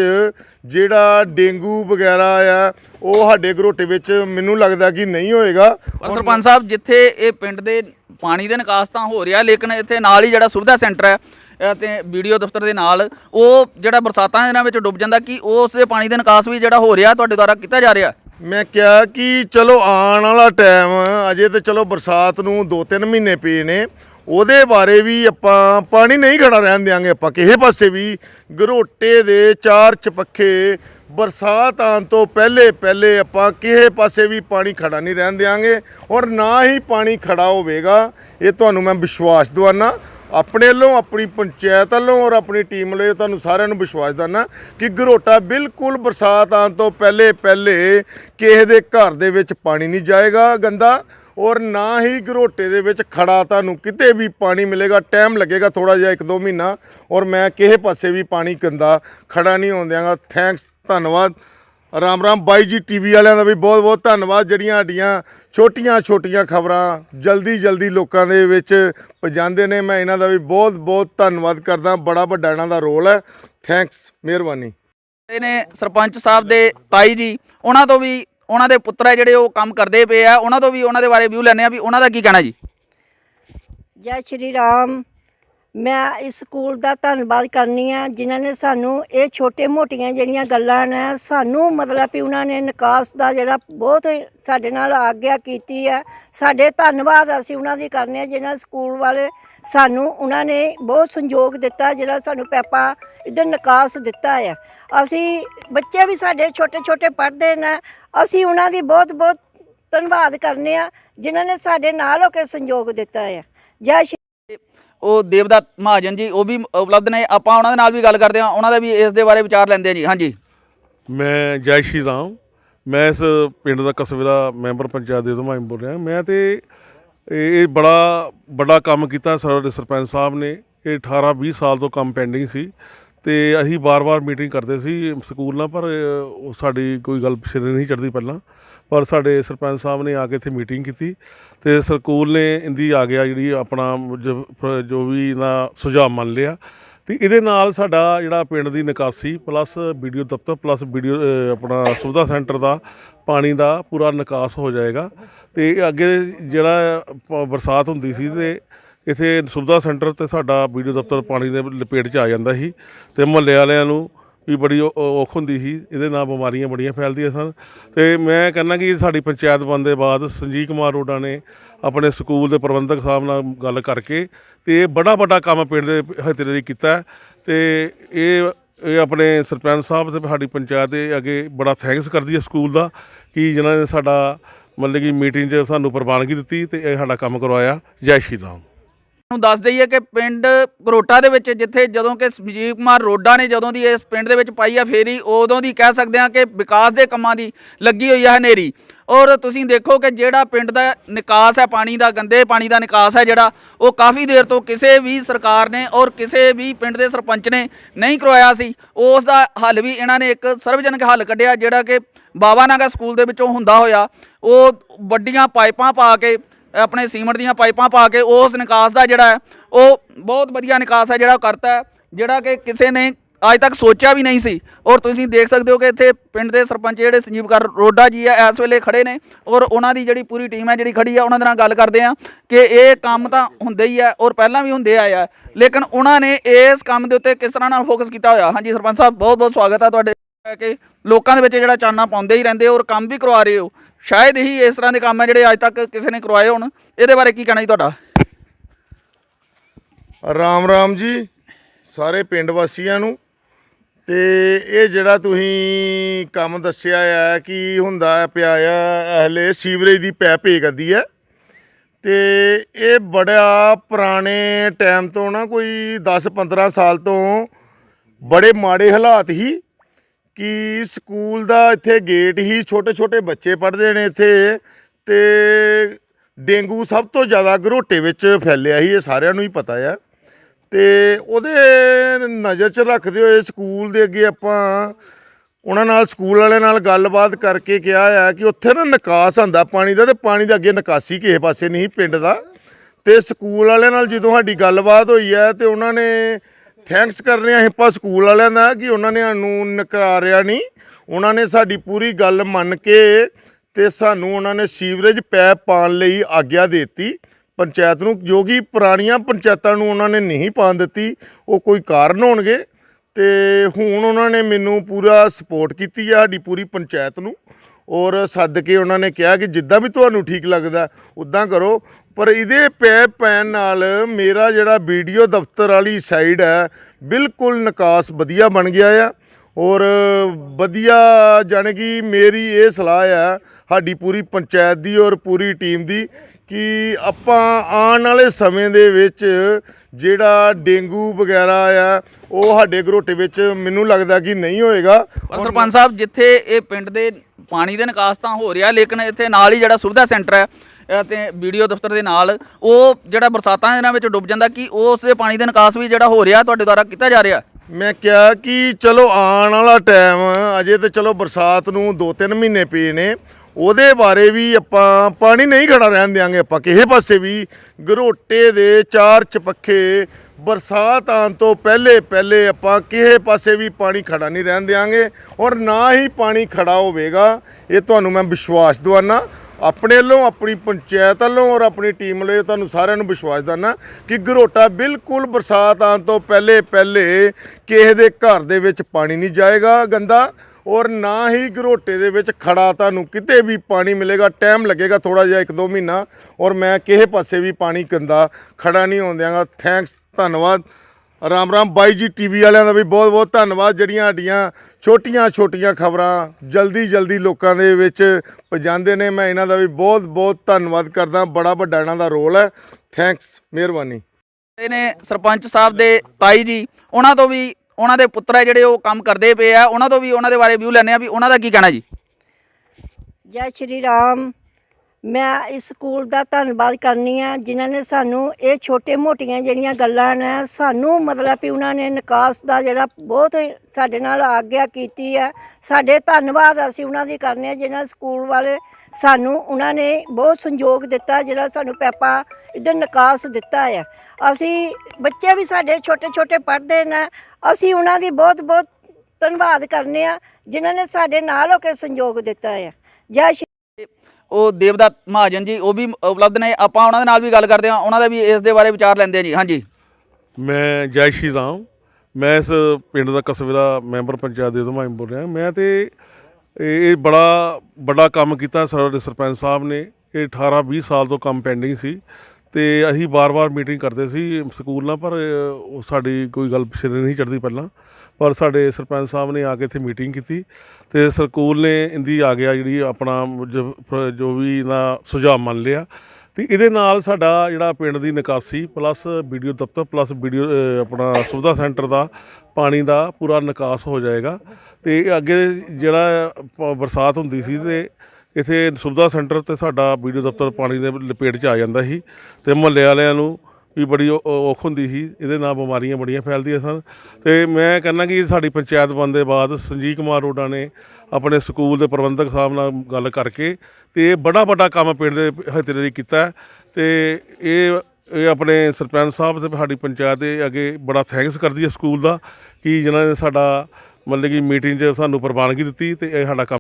ਜਿਹੜਾ ਡੇਂਗੂ ਵਗੈਰਾ ਆ, ਉਹ ਸਾਡੇ ਘਰੋਟੇ ਵਿੱਚ ਮੈਨੂੰ ਲੱਗਦਾ ਕਿ ਨਹੀਂ ਹੋਏਗਾ। ਪਰ ਸਰਪੰਚ ਸਾਹਿਬ, ਜਿੱਥੇ ਇਹ ਪਿੰਡ ਦੇ ਪਾਣੀ ਦੇ ਨਿਕਾਸ ਤਾਂ ਹੋ ਰਿਹਾ ਲੇਕਿਨ ਇੱਥੇ ਨਾਲ ਹੀ ਜਿਹੜਾ ਸੁਵਿਧਾ ਸੈਂਟਰ ਹੈ ਅ, ਤੇ ਵੀਡੀਓ ਦਫ਼ਤਰ ਦੇ ਨਾਲ ਉਹ ਜਿਹੜਾ ਬਰਸਾਤਾਂ ਦੇ ਦਿਨਾਂ ਵਿੱਚ ਡੁੱਬ ਜਾਂਦਾ ਕਿ ਉਸ ਦੇ ਪਾਣੀ ਦਾ ਨਿਕਾਸ ਵੀ ਜਿਹੜਾ ਹੋ ਰਿਹਾ ਤੁਹਾਡੇ ਦੁਆਰਾ ਕੀਤਾ ਜਾ ਰਿਹਾ? ਮੈਂ ਕਿਹਾ ਕਿ ਚਲੋ ਆਉਣ ਵਾਲਾ ਟਾਈਮ ਅਜੇ ਤੇ ਚਲੋ ਬਰਸਾਤ ਨੂੰ 2-3 ਮਹੀਨੇ ਪਏ ਨੇ ਉਹਦੇ ਬਾਰੇ ਵੀ ਆਪਾਂ ਪਾਣੀ ਨਹੀਂ ਖੜਾ ਰਹਿਣ ਦਿਆਂਗੇ ਆਪਾਂ ਕਿਸੇ ਪਾਸੇ ਵੀ ਗਰੋਟੇ ਦੇ ਚਾਰ ਚਪੱਖੇ ਬਰਸਾਤ ਆਉਣ ਤੋਂ ਪਹਿਲੇ ਪਹਿਲੇ ਆਪਾਂ ਕਿਸੇ ਪਾਸੇ ਵੀ ਪਾਣੀ ਖੜਾ ਨਹੀਂ ਰਹਿਣ ਦਿਆਂਗੇ ਔਰ ਨਾ ਹੀ ਪਾਣੀ ਖੜਾ ਹੋਵੇਗਾ, ਇਹ ਤੁਹਾਨੂੰ ਮੈਂ ਵਿਸ਼ਵਾਸ ਦਵਾਨਾ। ਆਪਣੇ ਵੱਲੋਂ, ਆਪਣੀ ਪੰਚਾਇਤ ਵੱਲੋਂ ਔਰ ਆਪਣੀ ਟੀਮ ਵੱਲੋਂ ਤੁਹਾਨੂੰ ਸਾਰਿਆਂ ਨੂੰ ਵਿਸ਼ਵਾਸ ਦਿੰਦਾ ਕਿ ਗਰੋਟਾ ਬਿਲਕੁਲ ਬਰਸਾਤ ਆਉਣ ਤੋਂ ਪਹਿਲੇ ਪਹਿਲੇ ਕਿਸੇ ਦੇ ਘਰ ਦੇ ਵਿੱਚ ਪਾਣੀ ਨਹੀਂ ਜਾਏਗਾ ਗੰਦਾ ਔਰ ਨਾ ਹੀ ਗਰੋਟੇ ਦੇ ਵਿੱਚ ਖੜਾ ਤੁਹਾਨੂੰ ਕਿਤੇ ਵੀ ਪਾਣੀ ਮਿਲੇਗਾ, ਟਾਈਮ ਲੱਗੇਗਾ ਥੋੜਾ ਜਿਹਾ ਇੱਕ ਦੋ ਮਹੀਨਾ ਔਰ ਮੈਂ ਕਿਸੇ ਪਾਸੇ ਵੀ ਪਾਣੀ ਗੰਦਾ ਖੜਾ ਨਹੀਂ ਹੋਣ ਦਿਆਂਗਾ। ਥੈਂਕਸ ਧੰਨਵਾਦ। ਰਾਮ ਰਾਮ ਬਾਈ ਜੀ ਟੀਵੀ ਵਾਲਿਆਂ ਦਾ ਵੀ ਬਹੁਤ ਬਹੁਤ ਧੰਨਵਾਦ। ਜਿਹੜੀਆਂ ਸਾਡੀਆਂ ਛੋਟੀਆਂ ਛੋਟੀਆਂ ਖਬਰਾਂ ਜਲਦੀ ਜਲਦੀ ਲੋਕਾਂ ਦੇ ਵਿੱਚ ਪਹੁੰਚਾਉਂਦੇ ਨੇ ਮੈਂ ਇਹਨਾਂ ਦਾ ਵੀ ਬਹੁਤ ਬਹੁਤ ਧੰਨਵਾਦ ਕਰਦਾ। ਬੜਾ ਵੱਡਾ ਇਹਨਾਂ ਦਾ ਰੋਲ ਹੈ। ਥੈਂਕਸ ਮਿਹਰਬਾਨੀ। ਨੇ ਸਰਪੰਚ ਸਾਹਿਬ ਦੇ ਤਾਈ ਜੀ ਉਹਨਾਂ ਤੋਂ ਵੀ ਉਹਨਾਂ ਦੇ ਪੁੱਤਰ ਹੈ ਜਿਹੜੇ ਉਹ ਕੰਮ ਕਰਦੇ ਪਏ ਆ। ਉਹਨਾਂ ਤੋਂ ਵੀ ਉਹਨਾਂ ਦੇ ਬਾਰੇ ਵਿਊ ਲੈਣੇ ਆ ਵੀ ਉਹਨਾਂ ਦਾ ਕੀ ਕਹਿਣਾ ਜੀ? ਜੈ ਸ਼੍ਰੀ ਰਾਮ। ਮੈਂ ਇਸ ਸਕੂਲ ਦਾ ਧੰਨਵਾਦ ਕਰਨੀ ਆ, ਜਿਨ੍ਹਾਂ ਨੇ ਸਾਨੂੰ ਇਹ ਛੋਟੇ ਮੋਟੀਆਂ ਜਿਹੜੀਆਂ ਗੱਲਾਂ ਨੇ, ਸਾਨੂੰ ਮਤਲਬ ਵੀ ਉਹਨਾਂ ਨੇ ਨਿਕਾਸ ਦਾ ਜਿਹੜਾ ਬਹੁਤ ਸਾਡੇ ਨਾਲ ਆਗਿਆ ਕੀਤੀ ਹੈ ਸਾਡੇ ਧੰਨਵਾਦ ਅਸੀਂ ਉਹਨਾਂ ਦੀ ਕਰਨੇ ਆ, ਜਿਨ੍ਹਾਂ ਸਕੂਲ ਵਾਲੇ ਸਾਨੂੰ ਉਹਨਾਂ ਨੇ ਬਹੁਤ ਸੰਯੋਗ ਦਿੱਤਾ, ਜਿਹੜਾ ਸਾਨੂੰ ਪੈਪਾ ਇਧਰ ਨਿਕਾਸ ਦਿੱਤਾ ਹੈ ਅਸੀਂ ਬੱਚੇ ਵੀ ਸਾਡੇ ਛੋਟੇ ਛੋਟੇ ਪੜ੍ਹਦੇ ਨੇ, ਅਸੀਂ ਉਹਨਾਂ ਦੀ ਬਹੁਤ ਬਹੁਤ ਧੰਨਵਾਦ ਕਰਨੇ ਆ, ਜਿਨ੍ਹਾਂ ਨੇ ਸਾਡੇ ਨਾਲ ਹੋ ਕੇ ਸੰਯੋਗ ਦਿੱਤਾ ਹੈ ਜੈ ਸ਼੍ਰੀ ਉਹ ਦੇਵਦੱਤ ਮਹਾਜਨ ਜੀ, ਉਹ ਵੀ ਉਪਲਬਧ ਨੇ। ਆਪਾਂ ਉਹਨਾਂ ਦੇ ਨਾਲ ਵੀ ਗੱਲ ਕਰਦੇ ਹਾਂ, ਉਹਨਾਂ ਦਾ ਵੀ ਇਸ ਦੇ ਬਾਰੇ ਵਿਚਾਰ ਲੈਂਦੇ ਹਾਂ ਜੀ। ਹਾਂਜੀ। ਮੈਂ ਜੈ ਸ਼੍ਰੀ ਰਾਮ। ਮੈਂ ਇਸ ਪਿੰਡ ਦਾ ਕਸਬੇ ਦਾ ਮੈਂਬਰ ਪੰਚਾਇਤ ਦੇ ਦਮਾਈ ਬੋਲ ਰਿਹਾ। ਮੈਂ ਤੇ ਇਹ ਬੜਾ ਵੱਡਾ ਕੰਮ ਕੀਤਾ ਸਾਡੇ ਸਰਪੰਚ ਸਾਹਿਬ ਨੇ। ਇਹ 18 20 ਸਾਲ ਤੋਂ ਕੰਮ ਪੈਂਡਿੰਗ ਸੀ। ਤੇ ਅਸੀਂ ਬਾਰ-ਬਾਰ ਮੀਟਿੰਗ ਕਰਦੇ ਸੀ ਸਕੂਲ ਨਾਲ ਪਰ ਸਾਡੀ ਕੋਈ ਗੱਲ ਸਿਰੇ ਨਹੀਂ ਚੜਦੀ ਪਹਿਲਾਂ। ਪਰ ਸਾਡੇ ਸਰਪੰਚ ਸਾਹਿਬ ਨੇ ਆ ਕੇ ਇੱਥੇ ਮੀਟਿੰਗ ਕੀਤੀ ਤੇ ਸਕੂਲ ਨੇ ਇੰਦੀ ਆ ਗਿਆ ਜਿਹੜੀ ਆਪਣਾ ਜੋ- ਜੋ ਵੀ ਇਹਦਾ ਸੁਝਾਅ ਮੰਨ ਲਿਆ। ਤੇ ਇਹਦੇ ਨਾਲ ਸਾਡਾ ਜਿਹੜਾ ਪਿੰਡ ਦੀ ਨਿਕਾਸੀ ਪਲੱਸ ਵੀਡੀਓ ਦਫ਼ਤਰ ਪਲੱਸ ਵੀਡੀਓ ਅਹ, ਆਪਣਾ ਸੁਵਿਧਾ ਸੈਂਟਰ ਦਾ ਪਾਣੀ ਦਾ ਪੂਰਾ ਨਿਕਾਸ ਹੋ ਜਾਏਗਾ। ਤੇ ਅੱਗੇ ਜਿਹੜਾ ਪ- ਬਰਸਾਤ ਹੁੰਦੀ ਸੀ ਤੇ ਇਥੇ ਸੁਵਿਧਾ ਸੈਂਟਰ ਤੇ ਸਾਡਾ ਵੀਡੀਓ ਦਫ਼ਤਰ ਪਾਣੀ ਦੇ ਲਪੇਟ 'ਚ ਆ ਜਾਂਦਾ ਸੀ ਤੇ ਮੁਹੱਲੇ ਵਾਲਿਆਂ ਨੂੰ ਵੀ ਬੜੀ ਔ- ਔਖ ਹੁੰਦੀ ਸੀ, ਇਹਦੇ ਨਾਲ ਬਿਮਾਰੀਆਂ ਬੜੀਆਂ ਫੈਲਦੀਆਂ ਸਨ। ਤੇ ਮੈਂ ਕਹਿੰਦਾ ਕਿ ਸਾਡੀ ਪੰਚਾਇਤ ਬਣਨ ਦੇ ਬਾਅਦ ਸੰਜੀਵ ਕੁਮਾਰ ਰੋਡਾ ਨੇ ਆਪਣੇ ਸਕੂਲ ਦੇ ਪ੍ਰਬੰਧਕ ਸਾਹਿਬ ਨਾਲ ਗੱਲ ਕਰਕੇ ਤੇ ਇਹ ਬੜਾ ਵੱਡਾ ਕੰਮ ਪਿੰਡ ਦੇ ਹੱਥ ਲਈ ਕੀਤਾ ਹੈ। ਤੇ ਇਹ ਇਹ ਆਪਣੇ ਸਰਪੰਚ ਸਾਹਿਬ ਤੇ ਸਾਡੀ ਪੰਚਾਇਤ ਦੇ ਅੱਗੇ ਬੜਾ ਥੈਂਕਸ ਕਰਦੀ ਹੈ ਸਕੂਲ ਦਾ ਕਿ ਜਿਨ੍ਹਾਂ ਨੇ ਸਾਡਾ ਮਤਲਬ ਕਿ ਮੀਟਿੰਗ 'ਚ ਸਾਨੂੰ ਪ੍ਰਵਾਨਗੀ ਦਿੱਤੀ ਤੇ ਇਹ ਸਾਡਾ ਕੰਮ ਕਰਵਾਇਆ। ਜੈ ਸ਼੍ਰੀ ਰਾਮ। ਨੂੰ ਦੱਸ ਦਈਏ ਕਿ ਪਿੰਡ ਘਰੋਟਾ ਦੇ ਵਿੱਚ ਜਿੱਥੇ ਜਦੋਂ ਕਿ ਸੰਜੀਵ ਕੁਮਾਰ ਰੋਡਾ ਨੇ ਜਦੋਂ ਦੀ ਇਸ ਪਿੰਡ ਦੇ ਵਿੱਚ ਪਾਈ ਆ ਫੇਰੀ, ਉਦੋਂ ਦੀ ਕਹਿ ਸਕਦੇ ਹਾਂ ਕਿ ਵਿਕਾਸ ਦੇ ਕੰਮਾਂ ਦੀ ਲੱਗੀ ਹੋਈ ਹੈ ਹਨੇਰੀ। ਔਰ ਤੁਸੀਂ ਦੇਖੋ ਕਿ ਜਿਹੜਾ ਪਿੰਡ ਦਾ ਨਿਕਾਸ ਹੈ ਪਾਣੀ ਦਾ, ਗੰਦੇ ਪਾਣੀ ਦਾ ਨਿਕਾਸ ਹੈ ਜਿਹੜਾ, ਉਹ ਕਾਫੀ ਦੇਰ ਤੋਂ ਕਿਸੇ ਵੀ ਸਰਕਾਰ ਨੇ ਔਰ ਕਿਸੇ ਵੀ ਪਿੰਡ ਦੇ ਸਰਪੰਚ ਨੇ ਨਹੀਂ ਕਰਵਾਇਆ ਸੀ। ਉਸ ਦਾ ਹੱਲ ਵੀ ਇਹਨਾਂ ਨੇ ਇੱਕ ਸਰਵਜਨਕ ਹੱਲ ਕੱਢਿਆ ਜਿਹੜਾ ਕਿ ਬਾਬਾ ਨਾਗਾ ਸਕੂਲ ਦੇ ਵਿੱਚੋਂ ਹੁੰਦਾ ਹੋਇਆ। ਉਹ ਵੱਡੀਆਂ ਪਾਈਪਾਂ ਪਾ ਕੇ ਆਪਣੇ ਸੀਮਟ ਦੀਆਂ ਪਾਈਪਾਂ ਪਾ ਕੇ ਉਸ ਨਿਕਾਸ ਦਾ ਜਿਹੜਾ ਹੈ, ਉਹ ਬਹੁਤ ਵਧੀਆ ਨਿਕਾਸ ਹੈ ਜਿਹੜਾ ਉਹ ਕਰਤਾ ਹੈ, ਜਿਹੜਾ ਕਿ ਕਿਸੇ ਨੇ ਅੱਜ ਤੱਕ ਸੋਚਿਆ ਵੀ ਨਹੀਂ ਸੀ। ਔਰ ਤੁਸੀਂ ਦੇਖ ਸਕਦੇ ਹੋ ਕਿ ਇੱਥੇ ਪਿੰਡ ਦੇ ਸਰਪੰਚ ਜਿਹੜੇ ਸੰਜੀਵ ਕਰ ਰੋਡਾ ਜੀ ਆ ਇਸ ਵੇਲੇ ਖੜੇ ਨੇ। ਔਰ ਉਹਨਾਂ ਦੀ ਜਿਹੜੀ ਪੂਰੀ ਟੀਮ ਹੈ ਜਿਹੜੀ ਖੜੀ ਆ ਉਹਨਾਂ ਦੇ ਨਾਲ ਗੱਲ ਕਰਦੇ ਆ ਕਿ ਇਹ ਕੰਮ ਤਾਂ ਹੁੰਦੇ ਹੀ ਆ ਔਰ ਪਹਿਲਾਂ ਵੀ ਹੁੰਦੇ ਆਏ ਆ। ਲੇਕਿਨ ਉਹਨਾਂ ਨੇ ਇਸ ਕੰਮ ਦੇ ਉੱਤੇ ਕਿਸ ਤਰ੍ਹਾਂ ਨਾਲ ਫੋਕਸ ਕੀਤਾ ਹੋਇਆ? ਹਾਂਜੀ, ਸਰਪੰਚ ਸਾਹਿਬ ਬਹੁਤ ਬਹੁਤ ਸਵਾਗਤ ਹੈ ਤੁਹਾਡੇ। ਕਿ ਲੋਕਾਂ ਦੇ ਵਿੱਚ ਜਿਹੜਾ ਚਾਨਣਾ ਪਾਉਂਦੇ ਹੀ ਰਹਿੰਦੇ ਔਰ ਕੰਮ ਵੀ ਕਰਵਾ ਰਹੇ ਹੋ। ਸ਼ਾਇਦ ਹੀ ਇਸ ਤਰ੍ਹਾਂ ਦੇ ਕੰਮ ਹੈ ਜਿਹੜੇ ਅੱਜ ਤੱਕ ਕਿਸੇ ਨੇ ਕਰਵਾਏ ਹੋਣ। ਇਹਦੇ ਬਾਰੇ ਕੀ ਕਹਿਣਾ ਜੀ ਤੁਹਾਡਾ? ਰਾਮ ਰਾਮ ਜੀ, ਸਾਰੇ ਪਿੰਡ ਵਾਸੀਆਂ ਨੂੰ। ਤੇ ਇਹ ਜਿਹੜਾ ਤੁਸੀਂ ਕੰਮ ਦੱਸਿਆ ਆ ਕਿ ਹੁੰਦਾ ਪਿਆ ਆ ਹਲੇ ਸੀਵਰੇਜ ਦੀ ਪੈਪ ਏ ਕਰਦੀ ਹੈ ਤੇ ਇਹ ਬੜਾ ਪੁਰਾਣੇ ਟਾਈਮ ਤੋਂ ਨਾ ਕੋਈ 10-15 ਸਾਲ ਤੋਂ ਬੜੇ ਮਾੜੇ ਹਾਲਾਤ ਹੀ ਕਿ ਸਕੂਲ ਦਾ ਇੱਥੇ ਗੇਟ ਹੀ ਛੋਟੇ ਛੋਟੇ ਬੱਚੇ ਪੜ੍ਹਦੇ ਨੇ ਇੱਥੇ ਤੇ ਡੇਂਗੂ ਸਭ ਤੋਂ ਜ਼ਿਆਦਾ ਘਰੋਟੇ ਵਿੱਚ ਫੈਲਿਆ ਸੀ ਇਹ ਸਾਰਿਆਂ ਨੂੰ ਹੀ ਪਤਾ ਆ। ਤੇ ਉਹਦੇ ਨਜ਼ਰ 'ਚ ਰੱਖਦੇ ਹੋਏ ਸਕੂਲ ਦੇ ਅੱਗੇ ਆਪਾਂ ਉਹਨਾਂ ਨਾਲ, ਸਕੂਲ ਵਾਲਿਆਂ ਨਾਲ ਗੱਲਬਾਤ ਕਰਕੇ ਕਿਹਾ ਆ ਕਿ ਉੱਥੇ ਨਾ ਨਿਕਾਸ ਹੁੰਦਾ ਪਾਣੀ ਦਾ ਤੇ ਪਾਣੀ ਦਾ ਅੱਗੇ ਨਿਕਾਸੀ ਕਿਸੇ ਪਾਸੇ ਨਹੀਂ, ਪਿੰਡ ਦਾ। ਤੇ ਸਕੂਲ ਵਾਲਿਆਂ ਨਾਲ ਜਦੋਂ ਸਾਡੀ ਗੱਲਬਾਤ ਹੋਈ ਹੈ ਤੇ ਉਹਨਾਂ ਨੇ ਥੈਂਕਸ ਕਰਨੇ ਆ ਆਪਾਂ ਸਕੂਲ ਵਾਲਿਆਂ ਦਾ ਕਿ ਉਹਨਾਂ ਨੇ ਸਾਨੂੰ ਨਕਾਰਿਆ ਨਹੀਂ। ਉਹਨਾਂ ਨੇ ਸਾਡੀ ਪੂਰੀ ਗੱਲ ਮੰਨ ਕੇ ਤੇ ਸਾਨੂੰ ਉਹਨਾਂ ਨੇ ਸੀਵਰੇਜ ਪੈਪ ਪਾਉਣ ਲਈ ਆਗਿਆ ਦਿੱਤੀ। ਪੰਚਾਇਤ ਨੂੰ, ਜੋ ਕਿ ਪੁਰਾਣੀਆਂ ਪੰਚਾਇਤਾਂ ਨੂੰ ਉਹਨਾਂ ਨੇ ਨਹੀਂ ਪਾਣ ਦਿੱਤੀ, ਉਹ ਕੋਈ ਕਾਰਨ ਹੋਣਗੇ। ਤੇ ਹੁਣ ਉਹਨਾਂ ਨੇ ਮੈਨੂੰ ਪੂਰਾ ਸਪੋਰਟ ਕੀਤੀ ਆ, ਸਾਡੀ ਪੂਰੀ ਪੰਚਾਇਤ ਨੂੰ। ਔਰ ਸੱਦ ਕੇ ਉਹਨਾਂ ਨੇ ਕਿਹਾ ਕਿ ਜਿੱਦਾਂ ਵੀ ਤੁਹਾਨੂੰ ਠੀਕ ਲੱਗਦਾ, ਉਦਾਂ ਕਰੋ। ਪਰ ਇਹਦੇ ਪੈ ਪੈਣ ਨਾਲ ਮੇਰਾ ਜਿਹੜਾ ਵੀਡੀਓ ਦਫ਼ਤਰ ਵਾਲੀ ਸਾਈਡ ਹੈ, ਬਿਲਕੁਲ ਨਿਕਾਸ ਵਧੀਆ ਬਣ ਗਿਆ ਆ। ਔਰ ਵਧੀਆ ਜਾਣੀ ਕਿ ਮੇਰੀ ਇਹ ਸਲਾਹ ਆ, ਸਾਡੀ ਪੂਰੀ ਪੰਚਾਇਤ ਦੀ ਔਰ ਪੂਰੀ ਟੀਮ ਦੀ, ਕਿ ਆਪਾਂ ਆਉਣ ਵਾਲੇ ਸਮੇਂ ਦੇ ਵਿੱਚ ਜਿਹੜਾ ਡੇਂਗੂ ਵਗੈਰਾ ਆ, ਉਹ ਸਾਡੇ ਘਰੋਟੇ ਵਿੱਚ ਮੈਨੂੰ ਲੱਗਦਾ ਕਿ ਨਹੀਂ ਹੋਏਗਾ। ਸਰਪੰਚ ਸਾਹਿਬ, ਜਿੱਥੇ ਇਹ ਪਿੰਡ ਦੇ ਪਾਣੀ ਦੇ ਨਿਕਾਸ ਤਾਂ ਹੋ ਰਿਹਾ, ਲੇਕਿਨ ਇੱਥੇ ਨਾਲ ਹੀ ਜਿਹੜਾ ਸੁਵਿਧਾ ਸੈਂਟਰ ਹੈ, ਇਹ ਤੇ ਵੀਡੀਓ ਦਫ਼ਤਰ ਦੇ ਨਾਲ, ਉਹ ਜਿਹੜਾ ਬਰਸਾਤਾਂ ਦੇ ਦਿਨਾਂ ਵਿੱਚ ਡੁੱਬ ਜਾਂਦਾ, ਕਿ ਉਸ ਦੇ ਪਾਣੀ ਦੇ ਨਿਕਾਸ ਵੀ ਜਿਹੜਾ ਹੋ ਰਿਹਾ, ਤੁਹਾਡੇ ਦੁਆਰਾ ਕੀਤਾ ਜਾ ਰਿਹਾ? ਮੈਂ ਕਿਹਾ ਕਿ ਚਲੋ ਆਉਣ ਵਾਲਾ ਟਾਈਮ, ਅਜੇ ਤੇ ਚਲੋ ਬਰਸਾਤ ਨੂੰ 2-3 ਮਹੀਨੇ ਪਏ ਨੇ ਉਹਦੇ ਬਾਰੇ ਵੀ ਆਪਾਂ ਪਾਣੀ ਨਹੀਂ ਖੜਾ ਰਹਿਣ ਦਿਆਂਗੇ ਆਪਾਂ ਕਿਸੇ ਪਾਸੇ ਵੀ। ਗਰੋਟੇ ਦੇ ਚਾਰ ਚਪੱਖੇ ਬਰਸਾਤ ਆਉਣ ਤੋਂ ਪਹਿਲੇ ਪਹਿਲੇ ਆਪਾਂ ਕਿਸੇ ਪਾਸੇ ਵੀ ਪਾਣੀ ਖੜਾ ਨਹੀਂ ਰਹਿਣ ਦਿਆਂਗੇ ਔਰ ਨਾ ਹੀ ਪਾਣੀ ਖੜਾ ਹੋਵੇਗਾ। ਇਹ ਤੁਹਾਨੂੰ ਮੈਂ ਵਿਸ਼ਵਾਸ ਦਵਾਨਾ। ਆਪਣੇ ਵੱਲੋਂ, ਆਪਣੀ ਪੰਚਾਇਤ ਵੱਲੋਂ ਔਰ ਆਪਣੀ ਟੀਮ ਵੱਲੋਂ ਤੁਹਾਨੂੰ ਸਾਰਿਆਂ ਨੂੰ ਵਿਸ਼ਵਾਸ ਦਿੰਦਾ ਕਿ ਗਰੋਟਾ ਬਿਲਕੁਲ ਬਰਸਾਤ ਆਉਣ ਤੋਂ ਪਹਿਲੇ ਪਹਿਲੇ ਕਿਸੇ ਦੇ ਘਰ ਦੇ ਵਿੱਚ ਪਾਣੀ ਨਹੀਂ ਜਾਏਗਾ ਗੰਦਾ ਔਰ ਨਾ ਹੀ ਗਰੋਟੇ ਦੇ ਵਿੱਚ ਖੜਾ ਤੁਹਾਨੂੰ ਕਿਤੇ ਵੀ ਪਾਣੀ ਮਿਲੇਗਾ, ਟਾਈਮ ਲੱਗੇਗਾ ਥੋੜਾ ਜਿਹਾ ਇੱਕ ਦੋ ਮਹੀਨਾ ਔਰ ਮੈਂ ਕਿਸੇ ਪਾਸੇ ਵੀ ਪਾਣੀ ਗੰਦਾ ਖੜਾ ਨਹੀਂ ਹੋਣ ਦਿਆਂਗਾ। ਥੈਂਕਸ ਧੰਨਵਾਦ। ਰਾਮ ਰਾਮ ਬਾਈ ਜੀ ਟੀਵੀ ਵਾਲਿਆਂ ਦਾ ਵੀ ਬਹੁਤ ਬਹੁਤ ਧੰਨਵਾਦ ਜਿਹੜੀਆਂ ਸਾਡੀਆਂ ਛੋਟੀਆਂ ਛੋਟੀਆਂ ਖਬਰਾਂ ਜਲਦੀ ਜਲਦੀ ਲੋਕਾਂ ਦੇ ਵਿੱਚ ਪਹੁੰਚਾਉਂਦੇ ਨੇ। ਮੈਂ ਇਹਨਾਂ ਦਾ ਵੀ ਬਹੁਤ ਬਹੁਤ ਧੰਨਵਾਦ ਕਰਦਾ ਬੜਾ ਵੱਡਾ ਇਹਨਾਂ ਦਾ ਰੋਲ ਹੈ। ਥੈਂਕਸ ਮਿਹਰਬਾਨੀ। ਨੇ ਸਰਪੰਚ ਸਾਹਿਬ ਦੇ ਤਾਈ ਜੀ ਉਹਨਾਂ ਤੋਂ ਵੀ ਉਹਨਾਂ ਦੇ ਪੁੱਤਰ ਹੈ ਜਿਹੜੇ ਉਹ ਕੰਮ ਕਰਦੇ ਪਏ ਆ। ਉਹਨਾਂ ਤੋਂ ਵੀ ਉਹਨਾਂ ਦੇ ਬਾਰੇ ਵਿਊ ਲੈਣੇ ਆ ਵੀ ਉਹਨਾਂ ਦਾ ਕੀ ਕਹਿਣਾ ਜੀ? ਜੈ ਸ਼੍ਰੀ ਰਾਮ। ਮੈਂ ਇਸ ਸਕੂਲ ਦਾ ਧੰਨਵਾਦ ਕਰਨੀ ਆ, ਜਿਨ੍ਹਾਂ ਨੇ ਸਾਨੂੰ ਇਹ ਛੋਟੇ ਮੋਟੀਆਂ ਜਿਹੜੀਆਂ ਗੱਲਾਂ ਨੇ, ਸਾਨੂੰ ਮਤਲਬ ਵੀ ਉਹਨਾਂ ਨੇ ਨਿਕਾਸ ਦਾ ਜਿਹੜਾ ਬਹੁਤ ਸਾਡੇ ਨਾਲ ਆਗਿਆ ਕੀਤੀ ਹੈ ਸਾਡੇ ਧੰਨਵਾਦ ਅਸੀਂ ਉਹਨਾਂ ਦੀ ਕਰਨੇ ਆ, ਜਿਨ੍ਹਾਂ ਸਕੂਲ ਵਾਲੇ ਸਾਨੂੰ ਉਹਨਾਂ ਨੇ ਬਹੁਤ ਸੰਯੋਗ ਦਿੱਤਾ, ਜਿਹੜਾ ਸਾਨੂੰ ਪੈਪਾ ਇੱਧਰ ਨਿਕਾਸ ਦਿੱਤਾ ਹੈ ਅਸੀਂ ਬੱਚੇ ਵੀ ਸਾਡੇ ਛੋਟੇ ਛੋਟੇ ਪੜ੍ਹਦੇ ਨੇ, ਅਸੀਂ ਉਹਨਾਂ ਦੀ ਬਹੁਤ ਬਹੁਤ ਧੰਨਵਾਦ ਕਰਨੇ ਆ, ਜਿਨ੍ਹਾਂ ਨੇ ਸਾਡੇ ਨਾਲ ਹੋ ਕੇ ਸੰਯੋਗ ਦਿੱਤਾ ਹੈ ਜੈ ਸ਼੍ਰੀ ਉਹ ਦੇਵਦੱਤ ਮਹਾਜਨ ਜੀ, ਉਹ ਵੀ ਉਪਲਬਧ ਨੇ। ਆਪਾਂ ਉਹਨਾਂ ਦੇ ਨਾਲ ਵੀ ਗੱਲ ਕਰਦੇ ਹਾਂ, ਉਹਨਾਂ ਦਾ ਵੀ ਇਸ ਦੇ ਬਾਰੇ ਵਿਚਾਰ ਲੈਂਦੇ ਹਾਂ ਜੀ। ਹਾਂਜੀ। ਮੈਂ ਜੈ ਸ਼੍ਰੀ ਰਾਮ। ਮੈਂ ਇਸ ਪਿੰਡ ਦਾ ਕਸਬੇ ਦਾ ਮੈਂਬਰ ਪੰਚਾਇਤ ਦੇ ਦਮਾਈ ਬੋਲ ਰਿਹਾ। ਮੈਂ ਤੇ ਇਹ ਇਹ ਬੜਾ ਵੱਡਾ ਕੰਮ ਕੀਤਾ। ਸਾਡੇ ਸਰਪੰਚ ਸਾਹਿਬ ਨੇ। ਇਹ 18 20 ਸਾਲ ਤੋਂ ਕੰਮ ਪੈਂਡਿੰਗ ਸੀ। ਤੇ ਅਸੀਂ ਵਾਰ ਵਾਰ ਮੀਟਿੰਗ ਕਰਦੇ ਸੀ ਸਕੂਲ ਨਾਲ ਪਰ ਉਹ ਸਾਡੀ ਕੋਈ ਗੱਲ ਸਿਰੇ ਨਹੀਂ ਚੜਦੀ ਪਹਿਲਾਂ। ਪਰ ਸਾਡੇ ਸਰਪੰਚ ਸਾਹਿਬ ਨੇ ਆ ਕੇ ਇੱਥੇ ਮੀਟਿੰਗ ਕੀਤੀ ਤੇ ਸਕੂਲ ਨੇ ਇੰਦੀ ਆ ਗਿਆ ਜਿਹੜੀ ਆਪਣਾ ਜੋ- ਜੋ ਵੀ ਇਹਦਾ ਸੁਝਾਅ ਮੰਨ ਲਿਆ। ਤੇ ਇਹਦੇ ਨਾਲ ਸਾਡਾ ਜਿਹੜਾ ਪਿੰਡ ਦੀ ਨਿਕਾਸੀ ਪਲੱਸ ਵੀਡੀਓ ਦਫ਼ਤਰ ਪਲੱਸ ਵੀਡੀਓ ਅਹ, ਆਪਣਾ ਸੁਵਿਧਾ ਸੈਂਟਰ ਦਾ ਪਾਣੀ ਦਾ ਪੂਰਾ ਨਿਕਾਸ ਹੋ ਜਾਏਗਾ। ਤੇ ਅੱਗੇ ਜਿਹੜਾ ਪ- ਬਰਸਾਤ ਹੁੰਦੀ ਸੀ ਤੇ ਇੱਥੇ ਸੁਵਿਧਾ ਸੈਂਟਰ ਤੇ ਸਾਡਾ ਵੀਡੀਓ ਦਫ਼ਤਰ ਪਾਣੀ ਦੇ ਲਪੇਟ 'ਚ ਆ ਜਾਂਦਾ ਸੀ ਤੇ ਮੁਹੱਲੇ ਵਾਲਿਆਂ ਨੂੰ ਵੀ ਬੜੀ ਔ- ਔਖ ਹੁੰਦੀ ਸੀ, ਇਹਦੇ ਨਾਲ ਬਿਮਾਰੀਆਂ ਬੜੀਆਂ ਫੈਲਦੀਆਂ ਸਨ। ਤੇ ਮੈਂ ਕਹਿੰਦਾ ਕਿ ਸਾਡੀ ਪੰਚਾਇਤ ਬਣਨ ਦੇ ਬਾਅਦ ਸੰਜੀਵ ਕੁਮਾਰ ਰੋਡਾ ਨੇ ਆਪਣੇ ਸਕੂਲ ਦੇ ਪ੍ਰਬੰਧਕ ਸਾਹਿਬ ਨਾਲ ਗੱਲ ਕਰਕੇ ਤੇ ਇਹ ਬੜਾ ਵੱਡਾ ਕੰਮ ਪਿੰਡ ਦੇ ਹੱਥ ਲਈ ਕੀਤਾ ਹੈ ਤੇ ਇਹ ਇਹ ਆਪਣੇ ਸਰਪੰਚ ਸਾਹਿਬ ਤੇ ਸਾਡੀ ਪੰਚਾਇਤ ਦੇ ਅੱਗੇ ਬੜਾ ਥੈਂਕਸ ਕਰਦੀ ਹੈ ਸਕੂਲ ਦਾ ਕਿ ਜਿਨ੍ਹਾਂ ਨੇ ਸਾਡਾ ਮਤਲਬ ਕਿ ਮੀਟਿੰਗ 'ਚ ਸਾਨੂੰ ਪ੍ਰਵਾਨਗੀ ਦਿੱਤੀ ਤੇ ਇਹ ਸਾਡਾ ਕੰਮ